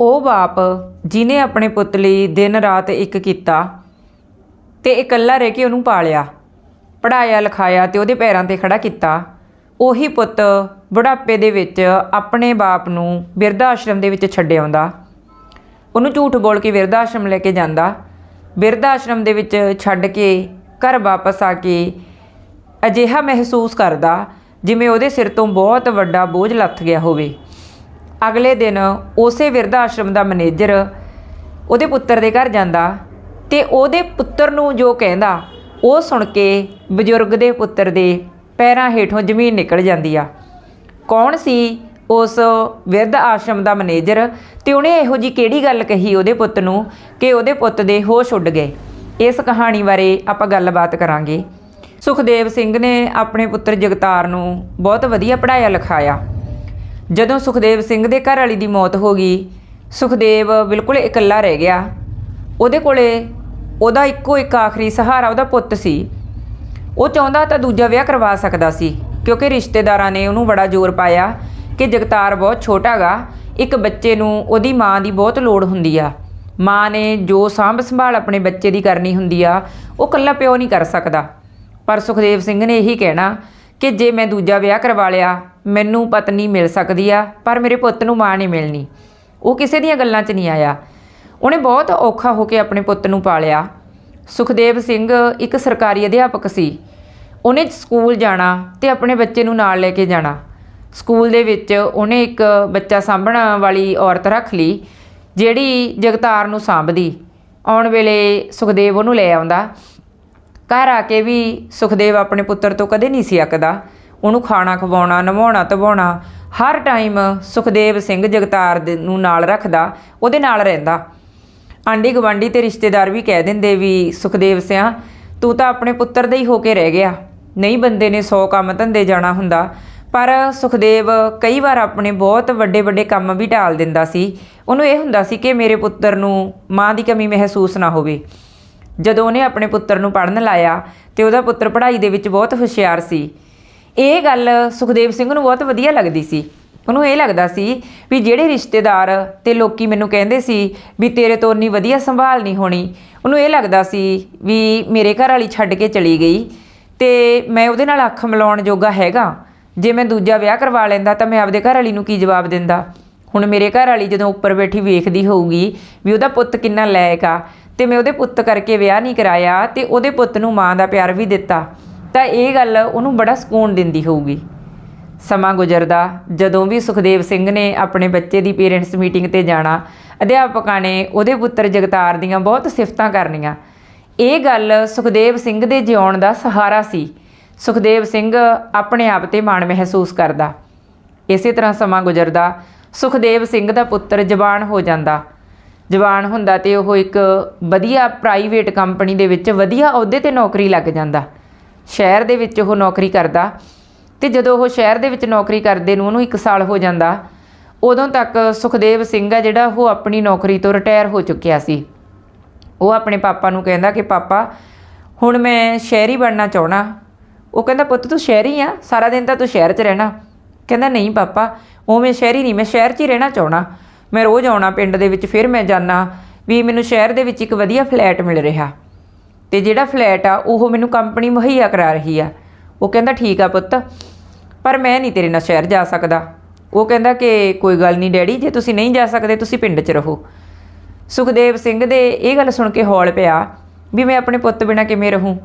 ਉਹ ਬਾਪ ਜਿਨੇ ਆਪਣੇ ਪੁੱਤ ਲਈ ਦਿਨ ਰਾਤ ਇੱਕ ਕੀਤਾ ਤੇ ਇਕੱਲਾ ਰਹਿ ਕੇ ਉਹਨੂੰ ਪਾਲਿਆ ਪੜਾਇਆ ਲਿਖਾਇਆ ਤੇ ਉਹਦੇ ਪੈਰਾਂ ਤੇ ਖੜਾ ਕੀਤਾ, ਉਹੀ ਪੁੱਤ ਬੁਢਾਪੇ ਦੇ ਵਿੱਚ ਆਪਣੇ ਬਾਪ ਨੂੰ ਬਿਰਧ ਆਸ਼ਰਮ ਦੇ ਵਿੱਚ ਛੱਡ ਆਉਂਦਾ। ਉਹਨੂੰ ਝੂਠ ਬੋਲ ਕੇ ਬਿਰਧ ਆਸ਼ਰਮ ਲੈ ਕੇ ਜਾਂਦਾ। ਬਿਰਧ ਆਸ਼ਰਮ ਦੇ ਵਿੱਚ ਛੱਡ ਕੇ ਘਰ ਵਾਪਸ ਆ ਕੇ ਅਜਿਹਾ ਮਹਿਸੂਸ ਕਰਦਾ ਜਿਵੇਂ ਉਹਦੇ ਸਿਰ ਤੋਂ ਬਹੁਤ ਵੱਡਾ ਬੋਝ ਲੱਥ ਗਿਆ ਹੋਵੇ। ਅਗਲੇ ਦਿਨ ਉਸੇ ਬਿਰਧ ਆਸ਼ਰਮ ਦਾ ਮੈਨੇਜਰ ਉਹਦੇ ਪੁੱਤਰ ਦੇ ਘਰ ਜਾਂਦਾ ਤੇ ਉਹਦੇ ਪੁੱਤਰ ਨੂੰ ਜੋ ਕਹਿੰਦਾ, ਉਹ ਸੁਣ ਕੇ ਬਜ਼ੁਰਗ ਦੇ ਪੁੱਤਰ ਦੇ ਪੈਰਾਂ ਹੇਠੋਂ ਜ਼ਮੀਨ ਨਿਕਲ ਜਾਂਦੀ ਆ। ਕੌਣ ਸੀ ਉਸ ਬਿਰਧ ਆਸ਼ਰਮ ਦਾ ਮੈਨੇਜਰ? ਤੇ ਉਹਨੇ ਇਹੋ ਜੀ ਕਿਹੜੀ ਗੱਲ ਕਹੀ ਉਹਦੇ ਪੁੱਤ ਨੂੰ ਕਿ ਉਹਦੇ ਪੁੱਤ ਦੇ ਹੋਸ਼ ਉੱਡ ਗਏ? ਇਸ ਕਹਾਣੀ ਬਾਰੇ ਆਪਾਂ ਗੱਲਬਾਤ ਕਰਾਂਗੇ। ਸੁਖਦੇਵ ਸਿੰਘ ਨੇ ਆਪਣੇ ਪੁੱਤਰ ਜਗਤਾਰ ਨੂੰ ਬਹੁਤ ਵਧੀਆ ਪੜਾਇਆ ਲਿਖਾਇਆ। ਜਦੋਂ ਸੁਖਦੇਵ ਸਿੰਘ ਦੇ ਘਰ ਵਾਲੀ ਦੀ ਮੌਤ ਹੋ ਗਈ, ਸੁਖਦੇਵ ਬਿਲਕੁਲ ਇਕੱਲਾ ਰਹਿ ਗਿਆ। ਉਹਦੇ ਕੋਲੇ ਉਹਦਾ ਇੱਕੋ ਇੱਕ ਆਖਰੀ ਸਹਾਰਾ ਉਹਦਾ ਪੁੱਤ ਸੀ। ਉਹ ਚਾਹੁੰਦਾ ਤਾਂ ਦੂਜਾ ਵਿਆਹ ਕਰਵਾ ਸਕਦਾ ਸੀ, ਕਿਉਂਕਿ ਰਿਸ਼ਤੇਦਾਰਾਂ ਨੇ ਉਹਨੂੰ ਬੜਾ ਜ਼ੋਰ ਪਾਇਆ ਕਿ ਜਗਤਾਰ ਬਹੁਤ ਛੋਟਾ ਗਾ, ਇੱਕ ਬੱਚੇ ਨੂੰ ਉਹਦੀ ਮਾਂ ਦੀ ਬਹੁਤ ਲੋੜ ਹੁੰਦੀ ਆ। ਮਾਂ ਨੇ ਜੋ ਸਾਂਭ ਸੰਭਾਲ ਆਪਣੇ ਬੱਚੇ ਦੀ ਕਰਨੀ ਹੁੰਦੀ ਆ, ਉਹ ਇਕੱਲਾ ਪਿਓ ਨਹੀਂ ਕਰ ਸਕਦਾ। ਪਰ ਸੁਖਦੇਵ ਸਿੰਘ ਨੇ ਇਹੀ ਕਹਿਣਾ ਕਿ ਜੇ ਮੈਂ ਦੂਜਾ ਵਿਆਹ ਕਰਵਾ ਲਿਆ, ਮੈਨੂੰ ਪਤਨੀ ਮਿਲ ਸਕਦੀ ਆ, ਪਰ ਮੇਰੇ ਪੁੱਤ ਨੂੰ ਮਾਂ ਨਹੀਂ ਮਿਲਣੀ। ਉਹ ਕਿਸੇ ਦੀਆਂ ਗੱਲਾਂ 'ਚ ਨਹੀਂ ਆਇਆ। ਉਹਨੇ ਬਹੁਤ ਔਖਾ ਹੋ ਕੇ ਆਪਣੇ ਪੁੱਤ ਨੂੰ ਪਾਲਿਆ। ਸੁਖਦੇਵ ਸਿੰਘ ਇੱਕ ਸਰਕਾਰੀ ਅਧਿਆਪਕ ਸੀ। ਉਹਨੇ ਸਕੂਲ ਜਾਣਾ ਤੇ ਆਪਣੇ ਬੱਚੇ ਨੂੰ ਨਾਲ ਲੈ ਕੇ ਜਾਣਾ। ਸਕੂਲ ਦੇ ਵਿੱਚ ਉਹਨੇ ਇੱਕ ਬੱਚਾ ਸਾਂਭਣ ਵਾਲੀ ਔਰਤ ਰੱਖ ਲਈ, ਜਿਹੜੀ ਜਗਤਾਰ ਨੂੰ ਸਾਂਭਦੀ। ਆਉਣ ਵੇਲੇ ਸੁਖਦੇਵ ਉਹਨੂੰ ਲੈ ਆਉਂਦਾ। ਘਰ ਆ ਕੇ ਵੀ ਸੁਖਦੇਵ ਆਪਣੇ ਪੁੱਤਰ ਤੋਂ ਕਦੇ ਨਹੀਂ ਸੀ ਅੱਕਦਾ। ਉਹਨੂੰ ਖਾਣਾ ਖਵਾਉਣਾ, ਨਵਾਉਣਾ, ਧਵਾਉਣਾ, ਹਰ ਟਾਈਮ ਸੁਖਦੇਵ ਸਿੰਘ ਜਗਤਾਰ ਦੇ ਨੂੰ ਨਾਲ ਰੱਖਦਾ, ਉਹਦੇ ਨਾਲ ਰਹਿੰਦਾ। ਆਂਢੀ ਗਵਾਂਢੀ ਤੇ ਰਿਸ਼ਤੇਦਾਰ ਵੀ ਕਹਿ ਦਿੰਦੇ ਵੀ, ਸੁਖਦੇਵ ਸਿਆ, ਤੂੰ ਤਾਂ ਆਪਣੇ ਪੁੱਤਰ ਦਾ ਹੀ ਹੋ ਕੇ ਰਹਿ ਗਿਆ। ਨਹੀਂ ਬੰਦੇ ਨੇ 100 ਕੰਮ ਧੰਦੇ ਜਾਣਾ ਹੁੰਦਾ, ਪਰ ਸੁਖਦੇਵ ਕਈ ਵਾਰ ਆਪਣੇ ਬਹੁਤ ਵੱਡੇ ਵੱਡੇ ਕੰਮ ਵੀ ਟਾਲ ਦਿੰਦਾ ਸੀ। ਉਹਨੂੰ ਇਹ ਹੁੰਦਾ ਸੀ ਕਿ ਮੇਰੇ ਪੁੱਤਰ ਨੂੰ ਮਾਂ ਦੀ ਕਮੀ ਮਹਿਸੂਸ ਨਾ ਹੋਵੇ। ਜਦੋਂ ਉਹਨੇ ਆਪਣੇ ਪੁੱਤਰ ਨੂੰ ਪੜ੍ਹਨ ਲਾਇਆ ਤੇ ਉਹਦਾ ਪੁੱਤਰ ਪੜ੍ਹਾਈ ਦੇ ਵਿੱਚ ਬਹੁਤ ਹੁਸ਼ਿਆਰ ਸੀ। ਇਹ ਗੱਲ ਸੁਖਦੇਵ ਸਿੰਘ ਨੂੰ ਬਹੁਤ ਵਧੀਆ ਲੱਗਦੀ ਸੀ। ਉਹਨੂੰ ਇਹ ਲੱਗਦਾ ਸੀ ਵੀ ਜਿਹੜੇ ਰਿਸ਼ਤੇਦਾਰ ਤੇ ਲੋਕੀ ਮੈਨੂੰ ਕਹਿੰਦੇ ਸੀ ਵੀ ਤੇਰੇ ਤੋਂ ਉਨੀ ਵਧੀਆ ਸੰਭਾਲ ਨਹੀਂ ਹੋਣੀ, ਉਹਨੂੰ ਇਹ ਲੱਗਦਾ ਸੀ ਵੀ ਮੇਰੇ ਘਰ ਵਾਲੀ ਛੱਡ ਕੇ ਚਲੀ ਗਈ ਤੇ ਮੈਂ ਉਹਦੇ ਨਾਲ ਅੱਖ ਮਿਲਾਉਣ ਜੋਗਾ ਹੈਗਾ। ਜੇ ਮੈਂ ਦੂਜਾ ਵਿਆਹ ਕਰਵਾ ਲੈਂਦਾ ਤਾਂ ਮੈਂ ਆਪਦੇ ਘਰ ਵਾਲੀ ਨੂੰ ਕੀ ਜਵਾਬ ਦਿੰਦਾ? ਹੁਣ ਮੇਰੇ ਘਰ ਵਾਲੀ ਜਦੋਂ ਉੱਪਰ ਬੈਠੀ ਵੇਖਦੀ ਹੋਊਗੀ ਵੀ ਉਹਦਾ ਪੁੱਤ ਕਿੰਨਾ ਲਾਇਕ ਆ ਤੇ ਮੈਂ ਉਹਦੇ ਪੁੱਤ ਕਰਕੇ ਵਿਆਹ ਨਹੀਂ ਕਰਾਇਆ ਤੇ ਉਹਦੇ ਪੁੱਤ ਨੂੰ ਮਾਂ ਦਾ ਪਿਆਰ ਵੀ ਦਿੱਤਾ, ਤਾਂ ਇਹ ਗੱਲ ਉਹਨੂੰ ਬੜਾ ਸਕੂਨ ਦਿੰਦੀ ਹੋਊਗੀ। ਸਮਾਂ ਗੁਜ਼ਰਦਾ, ਜਦੋਂ ਵੀ ਸੁਖਦੇਵ ਸਿੰਘ ਨੇ ਆਪਣੇ ਬੱਚੇ ਦੀ ਪੇਰੈਂਟਸ ਮੀਟਿੰਗ ਤੇ ਜਾਣਾ, ਅਧਿਆਪਕਾਂ ਨੇ ਉਹਦੇ ਪੁੱਤਰ ਜਗਤਾਰ ਦੀਆਂ ਬਹੁਤ ਸਿਫਤਾਂ ਕਰਨੀਆਂ। ਇਹ ਗੱਲ ਸੁਖਦੇਵ ਸਿੰਘ ਦੇ ਜਿਉਣ ਦਾ ਸਹਾਰਾ ਸੀ। ਸੁਖਦੇਵ ਸਿੰਘ ਆਪਣੇ ਆਪ ਤੇ ਮਾਣ ਮਹਿਸੂਸ ਕਰਦਾ। ਇਸੇ ਤਰ੍ਹਾਂ ਸਮਾਂ ਗੁਜ਼ਰਦਾ, ਸੁਖਦੇਵ ਸਿੰਘ ਦਾ ਪੁੱਤਰ ਜਵਾਨ ਹੋ ਜਾਂਦਾ। ਜਵਾਨ ਹੁੰਦਾ ਤੇ ਉਹ ਇੱਕ ਵਧੀਆ ਪ੍ਰਾਈਵੇਟ ਕੰਪਨੀ ਦੇ ਵਿੱਚ ਵਧੀਆ ਅਹੁਦੇ ਤੇ ਨੌਕਰੀ ਲੱਗ ਜਾਂਦਾ। ਸ਼ਹਿਰ ਦੇ ਵਿੱਚ ਉਹ ਨੌਕਰੀ ਕਰਦਾ ਤੇ ਜਦੋਂ ਉਹ ਸ਼ਹਿਰ ਦੇ ਵਿੱਚ ਨੌਕਰੀ ਕਰਦੇ ਨੂੰ ਉਹਨੂੰ 1 ਸਾਲ ਹੋ ਜਾਂਦਾ, ਉਦੋਂ ਤੱਕ ਸੁਖਦੇਵ ਸਿੰਘ ਆ ਜਿਹੜਾ ਉਹ ਆਪਣੀ ਨੌਕਰੀ ਤੋਂ ਰਿਟਾਇਰ ਹੋ ਚੁੱਕਿਆ ਸੀ। ਉਹ ਆਪਣੇ ਪਾਪਾ ਨੂੰ ਕਹਿੰਦਾ ਕਿ ਪਾਪਾ, ਹੁਣ ਮੈਂ ਸ਼ਹਿਰੀ ਬਣਨਾ ਚਾਹਣਾ ਉਹ ਕਹਿੰਦਾ, ਪੁੱਤ, ਤੂੰ ਸ਼ਹਿਰੀ ਆ, ਸਾਰਾ ਦਿਨ ਤਾਂ ਤੂੰ ਸ਼ਹਿਰ 'ਚ ਰਹਿਣਾ। ਕਹਿੰਦਾ, ਨਹੀਂ ਪਾਪਾ ਉਹ ਮੈਂ ਸ਼ਹਿਰੀ ਨਹੀਂ, ਮੈਂ ਸ਼ਹਿਰ 'ਚ ਹੀ ਰਹਿਣਾ ਚਾਹਣਾ ਮੈਂ ਰੋਜ਼ ਆਉਣਾ ਪਿੰਡ ਦੇ ਵਿੱਚ, ਫਿਰ ਮੈਂ ਜਾਣਾ ਵੀ ਮੈਨੂੰ ਸ਼ਹਿਰ ਦੇ ਵਿੱਚ ਇੱਕ ਵਧੀਆ ਫਲੈਟ ਮਿਲ ਰਿਹਾ। ਤੇ ਜਿਹੜਾ ਫਲੈਟ ਆ, ਉਹ ਮੈਨੂੰ ਕੰਪਨੀ ਮੁਹੱਈਆ ਕਰਾ ਰਹੀ ਆ। ਉਹ ਕਹਿੰਦਾ, ਠੀਕ ਆ ਪੁੱਤ, ਪਰ ਮੈਂ ਨਹੀਂ ਤੇਰੇ ਨਾਲ ਸ਼ਹਿਰ ਜਾ ਸਕਦਾ। ਉਹ ਕਹਿੰਦਾ ਕਿ, ਕੋਈ ਗੱਲ ਨਹੀਂ ਡੈਡੀ, ਜੇ ਤੁਸੀਂ ਨਹੀਂ ਜਾ ਸਕਦੇ, ਤੁਸੀਂ ਪਿੰਡ 'ਚ ਰਹੋ। ਸੁਖਦੇਵ ਸਿੰਘ ਦੇ ਇਹ ਗੱਲ ਸੁਣ ਕੇ ਹੌਲ ਪਿਆ ਵੀ ਮੈਂ ਆਪਣੇ ਪੁੱਤ ਬਿਨਾਂ ਕਿਵੇਂ ਰਹੂੰ?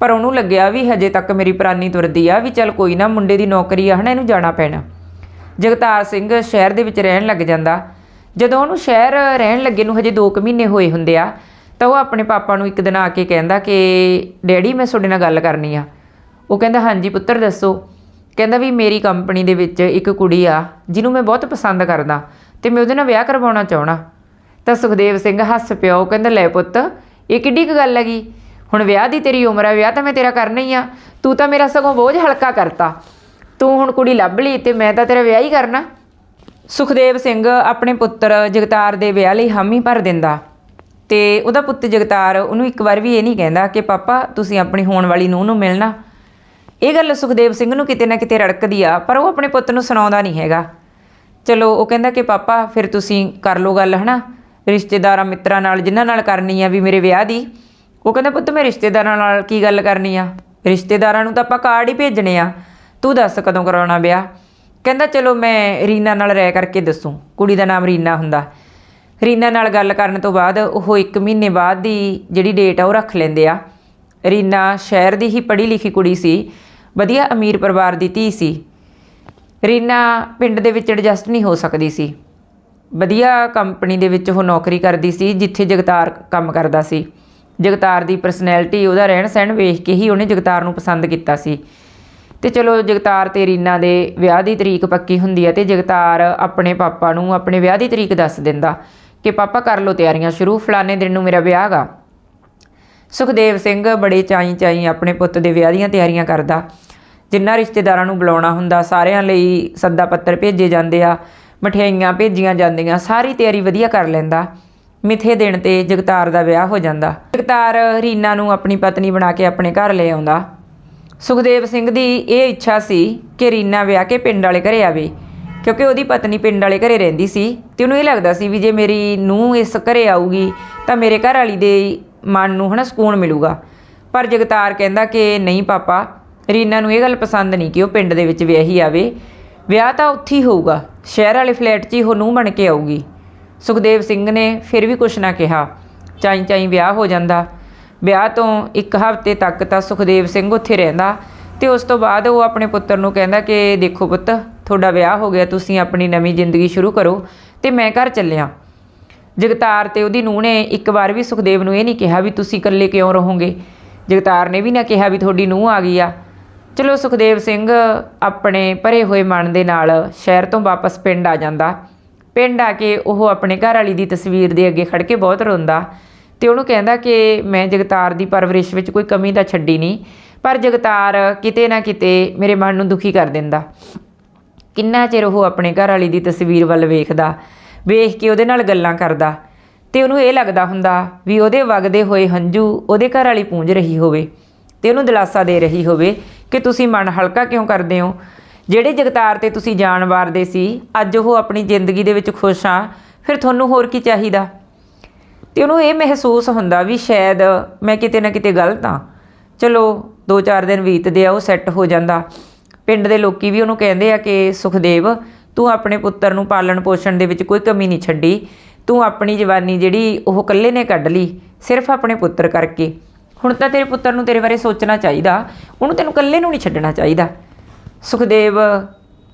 ਪਰ ਉਹਨੂੰ ਲੱਗਿਆ ਵੀ ਹਜੇ ਤੱਕ ਮੇਰੀ ਪ੍ਰਾਨੀ ਤੁਰਦੀ ਆ ਵੀ ਚੱਲ ਕੋਈ ਨਾ, ਮੁੰਡੇ ਦੀ ਨੌਕਰੀ ਆ, ਹਨਾ, ਇਹਨੂੰ ਜਾਣਾ ਪੈਣਾ। ਜਗਤਾਰ ਸਿੰਘ ਸ਼ਹਿਰ ਦੇ ਵਿੱਚ ਰਹਿਣ ਲੱਗ ਜਾਂਦਾ। ਜਦੋਂ ਉਹਨੂੰ ਸ਼ਹਿਰ ਰਹਿਣ ਲੱਗੇ ਨੂੰ ਹਜੇ 2 ਕੁ ਮਹੀਨੇ ਹੋਏ ਹੁੰਦੇ ਆ, ਤਾਂ ਉਹ ਆਪਣੇ ਪਾਪਾ ਨੂੰ ਇੱਕ ਦਿਨ ਆ ਕੇ ਕਹਿੰਦਾ ਕਿ, ਡੈਡੀ, ਮੈਂ ਤੁਹਾਡੇ ਨਾਲ ਗੱਲ ਕਰਨੀ ਆ। ਉਹ ਕਹਿੰਦਾ, ਹਾਂਜੀ ਪੁੱਤਰ, ਦੱਸੋ। ਕਹਿੰਦਾ ਵੀ, ਮੇਰੀ ਕੰਪਨੀ ਦੇ ਵਿੱਚ ਇੱਕ ਕੁੜੀ ਆ, ਜਿਹਨੂੰ ਮੈਂ ਬਹੁਤ ਪਸੰਦ ਕਰਦਾ ਤੇ ਮੈਂ ਉਹਦੇ ਨਾਲ ਵਿਆਹ ਕਰਵਾਉਣਾ ਚਾਹਣਾ ਤਾਂ ਸੁਖਦੇਵ ਸਿੰਘ ਹੱਸ ਪਿਆ, ਉਹ ਕਹਿੰਦਾ, ਲੈ ਪੁੱਤ, ਇਹ ਕਿੱਡੀ ਕੁ ਗੱਲ ਹੈਗੀ? ਹੁਣ ਵਿਆਹ ਦੀ ਤੇਰੀ ਉਮਰ ਆ, ਵਿਆਹ ਤਾਂ ਮੈਂ ਤੇਰਾ ਕਰਨਾ ਹੀ ਆ। ਤੂੰ ਤਾਂ ਮੇਰਾ ਸਗੋਂ ਬੋਝ ਹਲਕਾ ਕਰਤਾ। ਤੂੰ ਹੁਣ ਕੁੜੀ ਲੱਭ ਲਈ ਤੇ ਮੈਂ ਤਾਂ ਤੇਰਾ ਵਿਆਹ ਹੀ ਕਰਨਾ। ਸੁਖਦੇਵ ਸਿੰਘ ਆਪਣੇ ਪੁੱਤਰ ਜਗਤਾਰ ਦੇ ਵਿਆਹ ਲਈ ਹਾਮੀ ਭਰ ਦਿੰਦਾ ਤੇ ਉਹਦਾ ਪੁੱਤ ਜਗਤਾਰ ਉਹਨੂੰ ਇੱਕ ਵਾਰ ਵੀ ਇਹ ਨਹੀਂ ਕਹਿੰਦਾ ਕਿ ਪਾਪਾ, ਤੁਸੀਂ ਆਪਣੀ ਹੋਣ ਵਾਲੀ ਨੂੰਹ ਨੂੰ ਮਿਲਣਾ। ਇਹ ਗੱਲ ਸੁਖਦੇਵ ਸਿੰਘ ਨੂੰ ਕਿਤੇ ਨਾ ਕਿਤੇ ਰੜਕਦੀ ਆ, ਪਰ ਉਹ ਆਪਣੇ ਪੁੱਤ ਨੂੰ ਸੁਣਾਉਂਦਾ ਨਹੀਂ ਹੈਗਾ। ਚਲੋ, ਉਹ ਕਹਿੰਦਾ ਕਿ ਪਾਪਾ, ਫਿਰ ਤੁਸੀਂ ਕਰ ਲਓ ਗੱਲ, ਹਨਾ? ਰਿਸ਼ਤੇਦਾਰਾਂ ਮਿੱਤਰਾਂ ਨਾਲ, ਜਿਨ੍ਹਾਂ ਨਾਲ ਕਰਨੀ ਆ ਵੀ ਮੇਰੇ ਵਿਆਹ ਦੀ, ਉਹ ਕਹਿੰਦਾ, ਪੁੱਤ, ਮੈਂ ਰਿਸ਼ਤੇਦਾਰਾਂ ਨਾਲ ਕੀ ਗੱਲ ਕਰਨੀ ਆ? ਰਿਸ਼ਤੇਦਾਰਾਂ ਨੂੰ ਤਾਂ ਆਪਾਂ ਕਾਰਡ ਹੀ ਭੇਜਣੇ ਆ। ਤੂੰ ਦੱਸ ਕਦੋਂ ਕਰਾਉਣਾ ਵਿਆਹ? ਕਹਿੰਦਾ, ਚਲੋ ਮੈਂ ਰੀਨਾ ਨਾਲ ਰਹਿ ਕਰਕੇ ਦੱਸੂ, ਕੁੜੀ ਦਾ ਨਾਮ ਰੀਨਾ ਹੁੰਦਾ। ਰੀਨਾ ਨਾਲ ਗੱਲ ਕਰਨ ਤੋਂ ਬਾਅਦ ਉਹ 1 ਮਹੀਨੇ ਬਾਅਦ ਦੀ ਜਿਹੜੀ ਡੇਟ ਆ, ਉਹ ਰੱਖ ਲੈਂਦੇ ਆ। ਰੀਨਾ ਸ਼ਹਿਰ ਦੀ ਹੀ ਪੜ੍ਹੀ ਲਿਖੀ ਕੁੜੀ ਸੀ, ਵਧੀਆ ਅਮੀਰ ਪਰਿਵਾਰ ਦੀ ਧੀ ਸੀ। ਰੀਨਾ ਪਿੰਡ ਦੇ ਵਿੱਚ ਐਡਜਸਟ ਨਹੀਂ ਹੋ ਸਕਦੀ ਸੀ। ਵਧੀਆ ਕੰਪਨੀ ਦੇ ਵਿੱਚ ਉਹ ਨੌਕਰੀ ਕਰਦੀ ਸੀ, ਜਿੱਥੇ ਜਗਤਾਰ ਕੰਮ ਕਰਦਾ ਸੀ। ਜਗਤਾਰ ਦੀ ਪਰਸਨੈਲਿਟੀ ਉਹਦਾ ਰਹਿਣ ਸਹਿਣ ਵੇਖ ਕੇ ਹੀ ਉਹਨੇ ਜਗਤਾਰ ਨੂੰ ਪਸੰਦ ਕੀਤਾ ਸੀ। ਤੇ ਚਲੋ ਜਗਤਾਰ ਤੇ ਰੀਨਾ ਦੇ ਵਿਆਹ ਦੀ ਤਰੀਕ ਪੱਕੀ ਹੁੰਦੀ ਹੈ ਤੇ ਜਗਤਾਰ ਆਪਣੇ ਪਾਪਾ ਨੂੰ ਆਪਣੇ ਵਿਆਹ ਦੀ ਤਰੀਕ ਦੱਸ ਦਿੰਦਾ ਕਿ ਪਾਪਾ ਕਰ ਲਓ ਤਿਆਰੀਆਂ ਸ਼ੁਰੂ, ਫਲਾਣੇ ਦਿਨ ਨੂੰ ਮੇਰਾ ਵਿਆਹ ਗਾ। ਸੁਖਦੇਵ ਸਿੰਘ ਬੜੇ ਚਾਈ ਚਾਈ ਆਪਣੇ ਪੁੱਤ ਦੇ ਵਿਆਹ ਦੀਆਂ ਤਿਆਰੀਆਂ ਕਰਦਾ। ਜਿੰਨਾ ਰਿਸ਼ਤੇਦਾਰਾਂ ਨੂੰ ਬੁਲਾਉਣਾ ਹੁੰਦਾ, ਸਾਰਿਆਂ ਲਈ ਸੱਦਾ ਪੱਤਰ ਭੇਜੇ ਜਾਂਦੇ ਆ, ਮਠਿਆਈਆਂ ਭੇਜੀਆਂ ਜਾਂਦੀਆਂ, ਸਾਰੀ ਤਿਆਰੀ ਵਧੀਆ ਕਰ ਲੈਂਦਾ। ਮਿੱਥੇ ਦਿਨ ਤੇ ਜਗਤਾਰ ਦਾ ਵਿਆਹ ਹੋ ਜਾਂਦਾ। ਜਗਤਾਰ ਰੀਨਾ ਨੂੰ ਆਪਣੀ ਪਤਨੀ ਬਣਾ ਕੇ ਆਪਣੇ ਘਰ ਲੈ ਆਉਂਦਾ। ਸੁਖਦੇਵ ਸਿੰਘ ਦੀ ਇਹ ਇੱਛਾ ਸੀ ਕਿ ਰੀਨਾ ਵਿਆਹ ਕੇ ਪਿੰਡ ਵਾਲੇ ਘਰੇ ਆਵੇ, ਕਿਉਂਕਿ ਉਹਦੀ ਪਤਨੀ ਪਿੰਡ ਵਾਲੇ ਘਰੇ ਰਹਿੰਦੀ ਸੀ ਤੇ ਉਹਨੂੰ ਇਹ ਲੱਗਦਾ ਸੀ ਵੀ ਜੇ ਮੇਰੀ ਨੂੰਹ ਇਸ ਘਰੇ ਆਊਗੀ ਤਾਂ ਮੇਰੇ ਘਰ ਵਾਲੀ ਦੇ ਮਨ ਨੂੰ ਹਨਾ ਸਕੂਨ ਮਿਲੂਗਾ। ਪਰ ਜਗਤਾਰ ਕਹਿੰਦਾ ਕਿ ਨਹੀਂ ਪਾਪਾ, ਰੀਨਾ ਨੂੰ ਇਹ ਗੱਲ ਪਸੰਦ ਨਹੀਂ ਕਿ ਉਹ ਪਿੰਡ ਦੇ ਵਿੱਚ ਵਿਆਹੀ ਆਵੇ। ਵਿਆਹ ਤਾਂ ਉੱਥੇ ਹੀ ਹੋਊਗਾ, ਸ਼ਹਿਰ ਵਾਲੇ ਫਲੈਟ 'ਚ ਹੀ ਉਹ ਨੂੰਹ ਬਣ ਕੇ ਆਊਗੀ। ਸੁਖਦੇਵ ਸਿੰਘ ਨੇ ਫਿਰ ਵੀ ਕੁਛ ਨਾ ਕਿਹਾ। ਚਾਈ ਚਾਈ ਵਿਆਹ ਹੋ ਜਾਂਦਾ। ਵਿਆਹ ਤੋਂ ਇੱਕ ਹਫ਼ਤੇ ਤੱਕ ਤਾਂ ਸੁਖਦੇਵ ਸਿੰਘ ਉੱਥੇ ਰਹਿੰਦਾ ਤੇ ਉਸ ਤੋਂ ਬਾਅਦ ਉਹ ਆਪਣੇ ਪੁੱਤਰ ਨੂੰ ਕਹਿੰਦਾ ਕਿ ਦੇਖੋ ਪੁੱਤ, ਤੁਹਾਡਾ ਵਿਆਹ ਹੋ ਗਿਆ, ਤੁਸੀਂ ਆਪਣੀ ਨਵੀਂ ਜ਼ਿੰਦਗੀ ਸ਼ੁਰੂ ਕਰੋ ਤੇ ਮੈਂ ਘਰ ਚੱਲਿਆ। ਜਗਤਾਰ ਤੇ ਉਹਦੀ ਨੂੰਹ ਨੇ ਇੱਕ ਵਾਰ ਵੀ ਸੁਖਦੇਵ ਨੂੰ ਇਹ ਨਹੀਂ ਕਿਹਾ ਵੀ ਤੁਸੀਂ ਇਕੱਲੇ ਕਿਉਂ ਰਹੋਗੇ। ਜਗਤਾਰ ਨੇ ਵੀ ਨਾ ਕਿਹਾ ਵੀ ਤੁਹਾਡੀ ਨੂੰਹ ਆ ਗਈ ਆ। ਚਲੋ ਸੁਖਦੇਵ ਸਿੰਘ ਆਪਣੇ ਭਰੇ ਹੋਏ ਮਨ ਦੇ ਨਾਲ ਸ਼ਹਿਰ ਤੋਂ ਵਾਪਸ ਪਿੰਡ ਆ ਜਾਂਦਾ। ਪਿੰਡ ਆ ਕੇ ਉਹ ਆਪਣੇ ਘਰ ਵਾਲੀ ਦੀ ਤਸਵੀਰ ਦੇ ਅੱਗੇ ਖੜ ਕੇ ਬਹੁਤ ਰੋਂਦਾ। ਤੇ ਉਹਨੂੰ ਕਹਿੰਦਾ ਕਿ ਮੈਂ ਜਗਤਾਰ ਦੀ ਪਰਵਰਿਸ਼ ਵਿੱਚ ਕੋਈ ਕਮੀ ਤਾਂ ਛੱਡੀ ਨਹੀਂ, ਪਰ ਜਗਤਾਰ ਕਿਤੇ ਨਾ ਕਿਤੇ ਮੇਰੇ ਮਨ ਨੂੰ ਦੁਖੀ ਕਰ ਦਿੰਦਾ। ਕਿੰਨਾ ਚਿਰ ਉਹ ਆਪਣੇ ਘਰ ਵਾਲੀ ਦੀ ਤਸਵੀਰ ਵੱਲ ਵੇਖਦਾ, ਵੇਖ ਕੇ ਉਹਦੇ ਨਾਲ ਗੱਲਾਂ ਕਰਦਾ ਤੇ ਉਹਨੂੰ ਇਹ ਲੱਗਦਾ ਹੁੰਦਾ ਵੀ ਉਹਦੇ ਵਗਦੇ ਹੋਏ ਹੰਝੂ ਉਹਦੇ ਘਰ ਵਾਲੀ ਪੂੰਝ ਰਹੀ ਹੋਵੇ ਤੇ ਉਹਨੂੰ ਦਿਲਾਸਾ ਦੇ ਰਹੀ ਹੋਵੇ ਕਿ ਤੁਸੀਂ ਮਨ ਹਲਕਾ ਕਿਉਂ ਕਰਦੇ ਹੋ? ਜਿਹੜੇ ਜਗਤਾਰ ਤੇ ਤੁਸੀਂ ਜਾਣ ਵਾਰਦੇ ਸੀ, ਅੱਜ ਉਹ ਆਪਣੀ ਜ਼ਿੰਦਗੀ ਦੇ ਵਿੱਚ ਖੁਸ਼ ਆ, ਫਿਰ ਤੁਹਾਨੂੰ ਹੋਰ ਕੀ ਚਾਹੀਦਾ? ਤੇ ਉਹਨੂੰ ਇਹ ਮਹਿਸੂਸ ਹੁੰਦਾ ਵੀ ਸ਼ਾਇਦ ਮੈਂ ਕਿਤੇ ਨਾ ਕਿਤੇ ਗਲਤ ਹਾਂ। ਚਲੋ 2-4 ਦਿਨ ਬੀਤਦੇ ਆ, ਉਹ ਸੈੱਟ ਹੋ ਜਾਂਦਾ। ਪਿੰਡ ਦੇ ਲੋਕੀ ਵੀ ਉਹਨੂੰ ਕਹਿੰਦੇ ਆ ਕਿ, ਸੁਖਦੇਵ, ਤੂੰ ਆਪਣੇ ਪੁੱਤਰ ਨੂੰ ਪਾਲਣ ਪੋਸ਼ਣ ਦੇ ਵਿੱਚ ਕੋਈ ਕਮੀ ਨਹੀਂ ਛੱਡੀ। ਤੂੰ ਆਪਣੀ ਜਵਾਨੀ ਜਿਹੜੀ ਉਹ ਇਕੱਲੇ ਨੇ ਕੱਢ ਲਈ, ਸਿਰਫ ਆਪਣੇ ਪੁੱਤਰ ਕਰਕੇ। ਹੁਣ ਤਾਂ ਤੇਰੇ ਪੁੱਤਰ ਨੂੰ ਤੇਰੇ ਬਾਰੇ ਸੋਚਣਾ ਚਾਹੀਦਾ। ਉਹਨੂੰ ਤੈਨੂੰ ਇਕੱਲੇ ਨੂੰ ਨਹੀਂ ਛੱਡਣਾ ਚਾਹੀਦਾ। ਸੁਖਦੇਵ